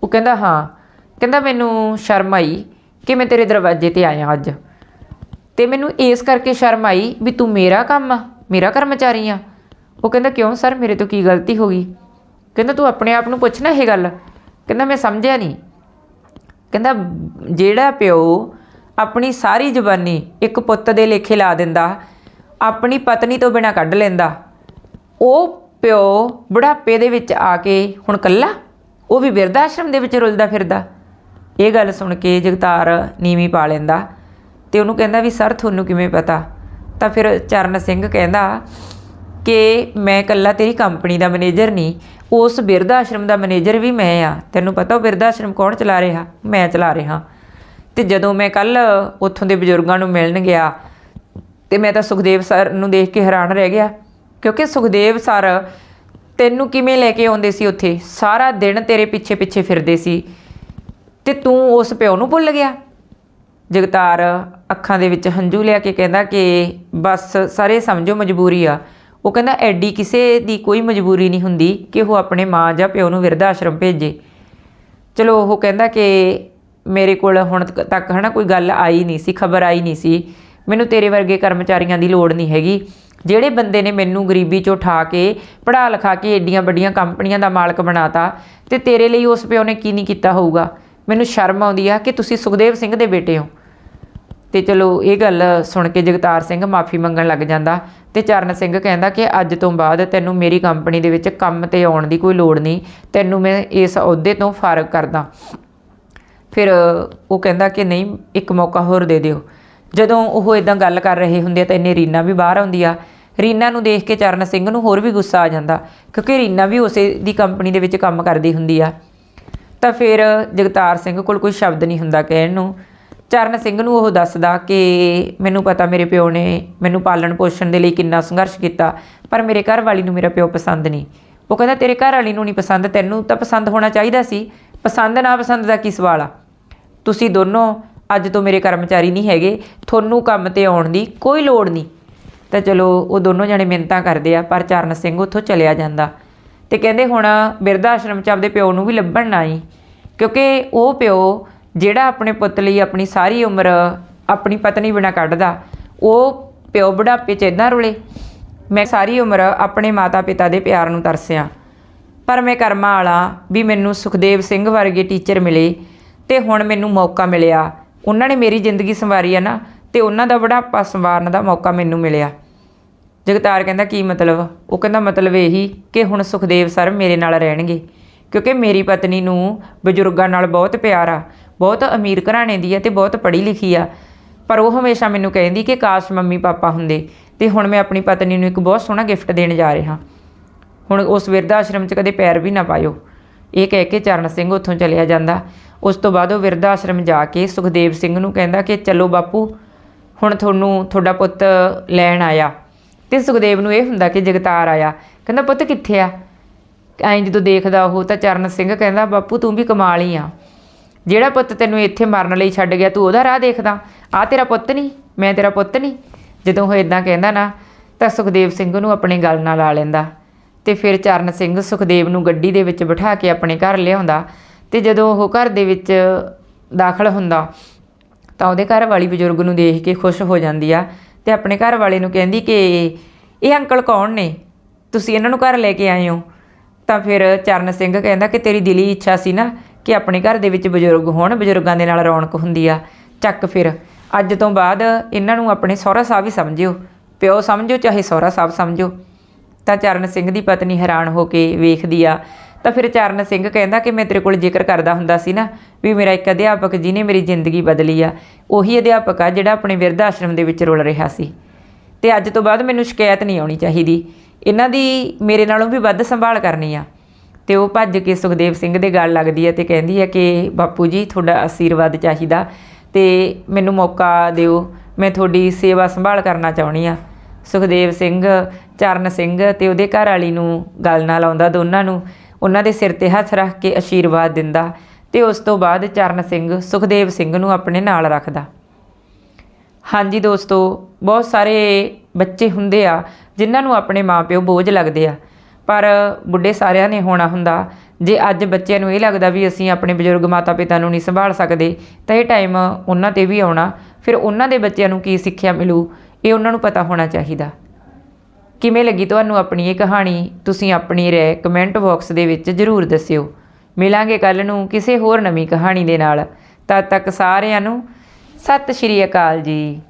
ਉਹ ਕਹਿੰਦਾ, ਹਾਂ। ਕਹਿੰਦਾ, ਮੈਨੂੰ ਸ਼ਰਮ ਆਈ ਕਿ ਮੈਂ ਤੇਰੇ ਦਰਵਾਜ਼ੇ ਤੇ ਆਇਆ ਅੱਜ। ਤੇ ਮੈਨੂੰ ਇਸ ਕਰਕੇ ਸ਼ਰਮ ਆਈ ਵੀ ਤੂੰ ਮੇਰਾ ਕੰਮ ਆ, ਮੇਰਾ ਕਰਮਚਾਰੀ ਆ। ਉਹ ਕਹਿੰਦਾ, ਕਿਉਂ ਸਰ? ਮੇਰੇ ਤੋਂ ਕੀ ਗਲਤੀ ਹੋ ਗਈ? ਕਹਿੰਦਾ ਤੂੰ ਆਪਣੇ ਆਪ ਨੂੰ ਪੁੱਛਣਾ ਇਹ ਗੱਲ। ਕਹਿੰਦਾ ਮੈਂ ਸਮਝਿਆ ਨਹੀਂ। ਕਹਿੰਦਾ ਜਿਹੜਾ ਪਿਓ ਆਪਣੀ ਸਾਰੀ ਜਵਾਨੀ ਇੱਕ ਪੁੱਤ ਦੇ ਲੇਖੇ ਲਾ ਦਿੰਦਾ, ਆਪਣੀ ਪਤਨੀ ਤੋਂ ਬਿਨਾ ਕੱਢ ਲੈਂਦਾ, ਉਹ ਪਿਓ ਬੁਢਾਪੇ ਦੇ ਵਿੱਚ ਆ ਕੇ ਹੁਣ ਕੱਲਾ ਉਹ ਵੀ ਬਿਰਧ ਆਸ਼ਰਮ ਦੇ ਵਿੱਚ ਰੁਲਦਾ ਫਿਰਦਾ। ਇਹ ਗੱਲ ਸੁਣ ਕੇ ਜਗਤਾਰ ਨੀਵੀਂ ਪਾ ਲੈਂਦਾ ਤੇ ਉਹਨੂੰ ਕਹਿੰਦਾ ਵੀ ਸਰ, ਤੁਹਾਨੂੰ ਕਿਵੇਂ ਪਤਾ? ਤਾਂ ਫਿਰ ਚਰਨ ਸਿੰਘ ਕਹਿੰਦਾ ਕਿ ਮੈਂ ਕੱਲਾ ਤੇਰੀ ਕੰਪਨੀ ਦਾ ਮੈਨੇਜਰ ਨਹੀਂ, ਉਸ ਬਿਰਧ ਆਸ਼ਰਮ ਦਾ ਮੈਨੇਜਰ ਵੀ ਮੈਂ ਆ। ਤੈਨੂੰ ਪਤਾ ਉਹ ਬਿਰਧ ਆਸ਼ਰਮ ਕੌਣ ਚਲਾ ਰਿਹਾ? ਮੈਂ ਚਲਾ ਰਿਹਾ। ਤੇ ਜਦੋਂ ਮੈਂ ਕੱਲ ਉੱਥੋਂ ਦੇ ਬਜ਼ੁਰਗਾਂ ਨੂੰ ਮਿਲਣ ਗਿਆ, ਤੇ ਮੈਂ ਤਾਂ ਸੁਖਦੇਵ ਸਰ ਨੂੰ ਦੇਖ ਕੇ ਹੈਰਾਨ ਰਹਿ ਗਿਆ। ਕਿਉਂਕਿ ਸੁਖਦੇਵ ਸਰ ਤੈਨੂੰ ਕਿਵੇਂ ਲੈ ਕੇ ਆਉਂਦੇ ਸੀ ਉੱਥੇ? ਸਾਰਾ ਦਿਨ ਤੇਰੇ ਪਿੱਛੇ ਪਿੱਛੇ ਫਿਰਦੇ ਸੀ। ਤੇ ਤੂੰ ਉਸ ਪਿਓ ਨੂੰ ਭੁੱਲ ਗਿਆ? ਜਗਤਾਰ ਅੱਖਾਂ ਦੇ ਵਿੱਚ ਹੰਝੂ ਲਿਆ ਕੇ ਕਹਿੰਦਾ ਕਿ ਬਸ ਸਾਰੇ ਸਮਝੋ ਮਜਬੂਰੀ ਆ। ਉਹ ਕਹਿੰਦਾ, ਐਡੀ ਕਿਸੇ ਦੀ ਕੋਈ ਮਜਬੂਰੀ ਨਹੀਂ ਹੁੰਦੀ ਕਿ ਉਹ ਆਪਣੇ ਮਾਂ ਜਾਂ ਪਿਓ ਨੂੰ ਵਿਰਧ ਆਸ਼ਰਮ ਭੇਜੇ। ਚਲੋ, ਉਹ ਕਹਿੰਦਾ ਕਿ ਮੇਰੇ ਕੋਲ ਹੁਣ ਤੱਕ ਤੱਕ ਹਨਾ ਕੋਈ ਗੱਲ ਆਈ ਨਹੀਂ ਸੀ, ਖਬਰ ਆਈ ਨਹੀਂ ਸੀ। ਮੈਨੂੰ ਤੇਰੇ ਵਰਗੇ ਕਰਮਚਾਰੀਆਂ ਦੀ ਲੋੜ ਨਹੀਂ ਹੈਗੀ। ਜਿਹੜੇ ਬੰਦੇ ਨੇ ਮੈਨੂੰ ਗਰੀਬੀ ਚੋਂ ਉਠਾ ਕੇ, ਪੜ੍ਹਾ ਲਿਖਾ ਕੇ ਏਡੀਆਂ ਵੱਡੀਆਂ ਕੰਪਨੀਆਂ ਦਾ ਮਾਲਕ ਬਣਾਤਾ, ਤੇ ਤੇਰੇ ਲਈ ਉਸ ਪਿਓ ਨੇ ਕੀ ਨਹੀਂ ਕੀਤਾ ਹੋਊਗਾ? ਮੈਨੂੰ ਸ਼ਰਮ ਆਉਂਦੀ ਆ ਕਿ ਤੁਸੀਂ ਸੁਖਦੇਵ ਸਿੰਘ ਦੇ ਬੇਟੇ ਹੋ। ਤੇ ਚਲੋ ਇਹ ਗੱਲ ਸੁਣ ਕੇ ਜਗਤਾਰ ਸਿੰਘ ਮਾਫੀ ਮੰਗਣ ਲੱਗ ਜਾਂਦਾ ਤੇ ਚਰਨ ਸਿੰਘ ਕਹਿੰਦਾ ਕਿ ਅੱਜ ਤੋਂ ਬਾਅਦ ਤੈਨੂੰ ਮੇਰੀ ਕੰਪਨੀ ਦੇ ਵਿੱਚ ਕੰਮ ਤੇ ਆਉਣ ਦੀ ਕੋਈ ਲੋੜ ਨਹੀਂ, ਤੈਨੂੰ ਮੈਂ ਇਸ ਅਹੁਦੇ ਤੋਂ ਫਾਰਗ ਕਰਦਾ। ਫਿਰ ਉਹ ਕਹਿੰਦਾ ਕਿ ਨਹੀਂ, ਇੱਕ ਮੌਕਾ ਹੋਰ ਦੇ ਦਿਓ। ਜਦੋਂ ਉਹ ਇਦਾਂ ਗੱਲ ਕਰ ਰਹੇ ਹੁੰਦੇ ਆ ਤਾਂ ਇੰਨੇ ਰੀਨਾ ਵੀ ਬਾਹਰ ਆਉਂਦੀ ਆ। ਰੀਨਾ ਨੂੰ ਦੇਖ ਕੇ ਚਰਨ ਸਿੰਘ ਨੂੰ ਹੋਰ ਵੀ ਗੁੱਸਾ ਆ ਜਾਂਦਾ, ਕਿਉਂਕਿ ਰੀਨਾ ਵੀ ਉਸੇ ਦੀ ਕੰਪਨੀ ਦੇ ਵਿੱਚ ਕੰਮ ਕਰਦੀ ਹੁੰਦੀ ਆ। ਤਾਂ ਫਿਰ ਜਗਤਾਰ ਸਿੰਘ ਕੋਲ ਕੋਈ ਸ਼ਬਦ ਨਹੀਂ ਹੁੰਦਾ ਕਹਿਣ ਨੂੰ। ਚਰਨ ਸਿੰਘ ਨੂੰ ਉਹ ਦੱਸਦਾ ਕਿ ਮੈਨੂੰ ਪਤਾ ਮੇਰੇ ਪਿਓ ਨੇ ਮੈਨੂੰ ਪਾਲਣ ਪੋਸ਼ਣ ਦੇ ਲਈ ਕਿੰਨਾ ਸੰਘਰਸ਼ ਕੀਤਾ, ਪਰ ਮੇਰੇ ਘਰ ਵਾਲੀ ਨੂੰ ਮੇਰਾ ਪਿਓ ਪਸੰਦ ਨਹੀਂ। ਉਹ ਕਹਿੰਦਾ, ਤੇਰੇ ਘਰ ਵਾਲੀ ਨੂੰ ਨਹੀਂ ਪਸੰਦ, ਤੈਨੂੰ ਤਾਂ ਪਸੰਦ ਹੋਣਾ ਚਾਹੀਦਾ ਸੀ। ਪਸੰਦ ਨਾ ਪਸੰਦ ਦਾ ਕੀ ਸਵਾਲ ਆ? ਤੁਸੀਂ ਦੋਨੋਂ ਅੱਜ ਤੋਂ ਮੇਰੇ ਕਰਮਚਾਰੀ ਨਹੀਂ ਹੈਗੇ, ਤੁਹਾਨੂੰ ਕੰਮ ਤੇ ਆਉਣ ਦੀ ਕੋਈ ਲੋੜ ਨਹੀਂ। ਤਾਂ ਚਲੋ, ਉਹ ਦੋਨੋਂ ਜਣੇ ਮਿੰਨਤਾਂ ਕਰਦੇ ਆ, ਪਰ ਚਰਨ ਸਿੰਘ ਉੱਥੋਂ ਚਲਿਆ ਜਾਂਦਾ। ਤੇ ਕਹਿੰਦੇ, ਹੁਣ ਬਿਰਧ ਆਸ਼ਰਮ 'ਚ ਆਪਦੇ ਪਿਓ ਨੂੰ ਵੀ ਲੱਭਣ ਨਾ ਆਈ, ਕਿਉਂਕਿ ਉਹ ਪਿਓ ਜਿਹੜਾ ਆਪਣੇ ਪੁੱਤ ਲਈ ਆਪਣੀ ਸਾਰੀ ਉਮਰ ਆਪਣੀ ਪਤਨੀ ਬਿਨਾਂ ਕੱਢਦਾ, ਉਹ ਪਿਓ ਬੁਢਾਪੇ 'ਚ ਇਦਾਂ ਰੁਲੇ। ਮੈਂ ਸਾਰੀ ਉਮਰ ਆਪਣੇ ਮਾਤਾ ਪਿਤਾ ਦੇ ਪਿਆਰ ਨੂੰ ਤਰਸਿਆ। ਪਰ ਮੈਂ ਕਰਮਾਂ ਵਾਲਾ ਵੀ ਮੈਨੂੰ ਸੁਖਦੇਵ ਸਿੰਘ ਵਰਗੇ ਟੀਚਰ ਮਿਲੇ ਤੇ ਹੁਣ ਮੈਨੂੰ ਮੌਕਾ ਮਿਲਿਆ। ਉਹਨਾਂ ਨੇ ਮੇਰੀ ਜ਼ਿੰਦਗੀ ਸੰਵਾਰੀ ਆ ਨਾ, ਤੇ ਉਹਨਾਂ ਦਾ ਬੁਢਾਪਾ ਸੰਵਾਰਨ ਦਾ ਮੌਕਾ ਮੈਨੂੰ ਮਿਲਿਆ। ਜਗਤਾਰ ਕਹਿੰਦਾ, ਕੀ ਮਤਲਬ? ਉਹ ਕਹਿੰਦਾ, ਮਤਲਬ ਇਹੀ ਕਿ ਹੁਣ ਸੁਖਦੇਵ ਸਰ ਮੇਰੇ ਨਾਲ ਰਹਿਣਗੇ, ਕਿਉਂਕਿ ਮੇਰੀ ਪਤਨੀ ਨੂੰ ਬਜ਼ੁਰਗਾਂ ਨਾਲ ਬਹੁਤ ਪਿਆਰ ਆ। ਬਹੁਤ ਅਮੀਰ ਘਰਾਣੇ ਦੀ ਆ ਤੇ ਬਹੁਤ ਪੜ੍ਹੀ ਲਿਖੀ ਆ। ਪਰ ਉਹ ਹਮੇਸ਼ਾ ਮੈਨੂੰ ਕਹਿੰਦੀ ਕਿ ਕਾਸ਼ ਮੰਮੀ ਪਾਪਾ ਹੁੰਦੇ ਤੇ ਹੁਣ ਮੈਂ ਆਪਣੀ ਪਤਨੀ ਨੂੰ ਇੱਕ ਬਹੁਤ ਸੋਹਣਾ ਗਿਫਟ ਦੇਣ ਜਾ ਰਿਹਾ। ਹੁਣ ਉਸ ਵਿਰਧ ਆਸ਼ਰਮ 'ਚ ਕਦੇ ਪੈਰ ਵੀ ਨਾ ਪਾਇਓ। ਇਹ ਕਹਿ ਕੇ ਚਰਨ ਸਿੰਘ ਉੱਥੋਂ ਚਲਿਆ ਜਾਂਦਾ। ਉਸ ਤੋਂ ਬਾਅਦ ਉਹ ਵਿਰਧ ਆਸ਼ਰਮ ਜਾ ਕੇ ਸੁਖਦੇਵ ਸਿੰਘ ਨੂੰ ਕਹਿੰਦਾ ਕਿ ਚਲੋ ਬਾਪੂ, ਹੁਣ ਤੁਹਾਨੂੰ ਤੁਹਾਡਾ ਪੁੱਤ ਲੈਣ ਆਇਆ। ਤੇ ਸੁਖਦੇਵ ਨੂੰ ਇਹ ਹੁੰਦਾ ਕਿ ਜਗਤਾਰ ਆਇਆ। ਕਹਿੰਦਾ, ਪੁੱਤ ਕਿੱਥੇ ਆ? ਐਂ ਜਦੋਂ ਦੇਖਦਾ ਉਹ ਤਾਂ ਚਰਨ ਸਿੰਘ ਕਹਿੰਦਾ, ਬਾਪੂ ਤੂੰ ਵੀ ਕਮਾਲ ਹੀ ਆ। ਜਿਹੜਾ ਪੁੱਤ ਤੈਨੂੰ ਇੱਥੇ ਮਰਨ ਲਈ ਛੱਡ ਗਿਆ, ਤੂੰ ਉਹਦਾ ਰਾਹ ਦੇਖਦਾ। ਆ ਤੇਰਾ ਪੁੱਤ ਨਹੀਂ, ਮੈਂ ਤੇਰਾ ਪੁੱਤ ਨਹੀਂ। ਜਦੋਂ ਉਹ ਇਦਾਂ ਕਹਿੰਦਾ ਨਾ, ਤਾਂ ਸੁਖਦੇਵ ਸਿੰਘ ਨੂੰ ਆਪਣੇ ਗੱਲ ਨਾਲ ਲਾ ਲੈਂਦਾ। ਤੇ ਫਿਰ ਚਰਨ ਸਿੰਘ ਸੁਖਦੇਵ ਨੂੰ ਗੱਡੀ ਦੇ ਵਿੱਚ ਬਿਠਾ ਕੇ ਆਪਣੇ ਘਰ ਲਿਆਉਂਦਾ। ਤੇ ਜਦੋਂ ਉਹ ਘਰ ਦੇ ਵਿੱਚ ਦਾਖਲ ਹੁੰਦਾ, ਤਾਂ ਉਹਦੇ ਘਰ ਵਾਲੀ ਬਜ਼ੁਰਗ ਨੂੰ ਦੇਖ ਕੇ ਖੁਸ਼ ਹੋ ਜਾਂਦੀ ਆ। ਤੇ ਆਪਣੇ ਘਰ ਵਾਲੇ ਨੂੰ ਕਹਿੰਦੀ ਕਿ ਇਹ ਅੰਕਲ ਕੌਣ ਨੇ? ਤੁਸੀਂ ਇਹਨਾਂ ਨੂੰ ਘਰ ਲੈ ਕੇ ਆਏ ਹੋ। ਤਾਂ ਫਿਰ ਚਰਨ ਸਿੰਘ ਕਹਿੰਦਾ ਕਿ ਤੇਰੀ ਦਿਲੀ ਇੱਛਾ ਸੀ ਨਾ ਕਿ ਆਪਣੇ ਘਰ ਦੇ ਵਿੱਚ ਬਜ਼ੁਰਗ ਹੋਣ, ਬਜ਼ੁਰਗਾਂ ਦੇ ਨਾਲ ਰੌਣਕ ਹੁੰਦੀ ਆ। ਚੱਕ ਫਿਰ, ਅੱਜ ਤੋਂ ਬਾਅਦ ਇਹਨਾਂ ਨੂੰ ਆਪਣੇ ਸਹੁਰਾ ਸਾਹਿਬ ਹੀ ਸਮਝਿਓ। ਪਿਓ ਸਮਝੋ, ਚਾਹੇ ਸਹੁਰਾ ਸਾਹਿਬ ਸਮਝੋ। ਤਾਂ ਚਰਨ ਸਿੰਘ ਦੀ ਪਤਨੀ ਹੈਰਾਨ ਹੋ ਕੇ ਵੇਖਦੀ ਆ। ਤਾਂ ਫਿਰ ਚਰਨ ਸਿੰਘ ਕਹਿੰਦਾ ਕਿ ਮੈਂ ਤੇਰੇ ਕੋਲ ਜ਼ਿਕਰ ਕਰਦਾ ਹੁੰਦਾ ਸੀ ਨਾ, ਵੀ ਮੇਰਾ ਇੱਕ ਅਧਿਆਪਕ ਜਿਹਨੇ ਮੇਰੀ ਜ਼ਿੰਦਗੀ ਬਦਲੀ ਆ। ਉਹੀ ਅਧਿਆਪਕ ਆ ਜਿਹੜਾ ਆਪਣੇ ਵਿਰਧ ਆਸ਼ਰਮ ਦੇ ਵਿੱਚ ਰੁਲ ਰਿਹਾ ਸੀ। ਤੇ ਅੱਜ ਤੋਂ ਬਾਅਦ ਮੈਨੂੰ ਸ਼ਿਕਾਇਤ ਨਹੀਂ ਆਉਣੀ ਚਾਹੀਦੀ। ਇਹਨਾਂ ਦੀ ਮੇਰੇ ਨਾਲੋਂ ਵੀ ਵੱਧ ਸੰਭਾਲ ਕਰਨੀ ਆ। ਤੇ ਉਹ ਭੱਜ ਕੇ ਸੁਖਦੇਵ ਸਿੰਘ ਦੇ ਗੱਲ ਲੱਗਦੀ ਹੈ ਤੇ ਕਹਿੰਦੀ ਹੈ ਕਿ ਬਾਪੂ ਜੀ, ਤੁਹਾਡਾ ਆਸ਼ੀਰਵਾਦ ਚਾਹੀਦਾ ਤੇ ਮੈਨੂੰ ਮੌਕਾ ਦਿਓ, ਮੈਂ ਤੁਹਾਡੀ ਸੇਵਾ ਸੰਭਾਲ ਕਰਨਾ ਚਾਹੁੰਦੀ ਆ ਸੁਖਦੇਵ ਸਿੰਘ, ਚਰਨ ਸਿੰਘ ਤੇ ਉਹਦੇ ਘਰ ਵਾਲੀ ਨੂੰ ਗੱਲ ਨਾਲ ਆਉਂਦਾ ਦੋਨਾਂ ਨੂੰ, ਉਹਨਾਂ ਦੇ ਸਿਰ ਤੇ ਹੱਥ ਰੱਖ ਕੇ ਆਸ਼ੀਰਵਾਦ ਦਿੰਦਾ ਤੇ ਉਸ ਤੋਂ ਬਾਅਦ ਚਰਨ ਸਿੰਘ ਸੁਖਦੇਵ ਸਿੰਘ ਨੂੰ ਆਪਣੇ ਨਾਲ ਰੱਖਦਾ। ਹਾਂਜੀ ਦੋਸਤੋ, ਬਹੁਤ ਸਾਰੇ ਬੱਚੇ ਹੁੰਦੇ ਆ, ਜਿਨ੍ਹਾਂ ਨੂੰ ਆਪਣੇ ਮਾਪਿਓ ਬੋਝ ਲੱਗਦੇ ਆ। ਪਰ ਬੁੱਢੇ ਸਾਰਿਆਂ ਨੇ ਹੋਣਾ ਹੁੰਦਾ। ਜੇ ਅੱਜ ਬੱਚਿਆਂ ਨੂੰ ਇਹ ਲੱਗਦਾ ਵੀ ਅਸੀਂ ਆਪਣੇ ਬਜ਼ੁਰਗ ਮਾਤਾ ਪਿਤਾ ਨੂੰ ਨਹੀਂ ਸੰਭਾਲ ਸਕਦੇ, ਤਾਂ ਇਹ ਟਾਈਮ ਉਹਨਾਂ ਤੇ ਵੀ ਆਉਣਾ। ਫਿਰ ਉਹਨਾਂ ਦੇ ਬੱਚਿਆਂ ਨੂੰ ਕੀ ਸਿੱਖਿਆ ਮਿਲੂ, ਇਹ ਉਹਨਾਂ ਨੂੰ ਪਤਾ ਹੋਣਾ ਚਾਹੀਦਾ। ਕਿਵੇਂ ਲੱਗੀ ਤੁਹਾਨੂੰ ਆਪਣੀ ਇਹ ਕਹਾਣੀ? ਤੁਸੀਂ ਆਪਣੀ ਰਾਏ ਕਮੈਂਟ ਬਾਕਸ ਦੇ ਵਿੱਚ ਜ਼ਰੂਰ ਦੱਸਿਓ। ਮਿਲਾਂਗੇ ਕੱਲ ਨੂੰ ਕਿਸੇ ਹੋਰ ਨਵੀਂ ਕਹਾਣੀ ਦੇ ਨਾਲ। ਤਦ ਤੱਕ ਸਾਰਿਆਂ ਨੂੰ ਸਤਿ ਸ਼੍ਰੀ ਅਕਾਲ ਜੀ।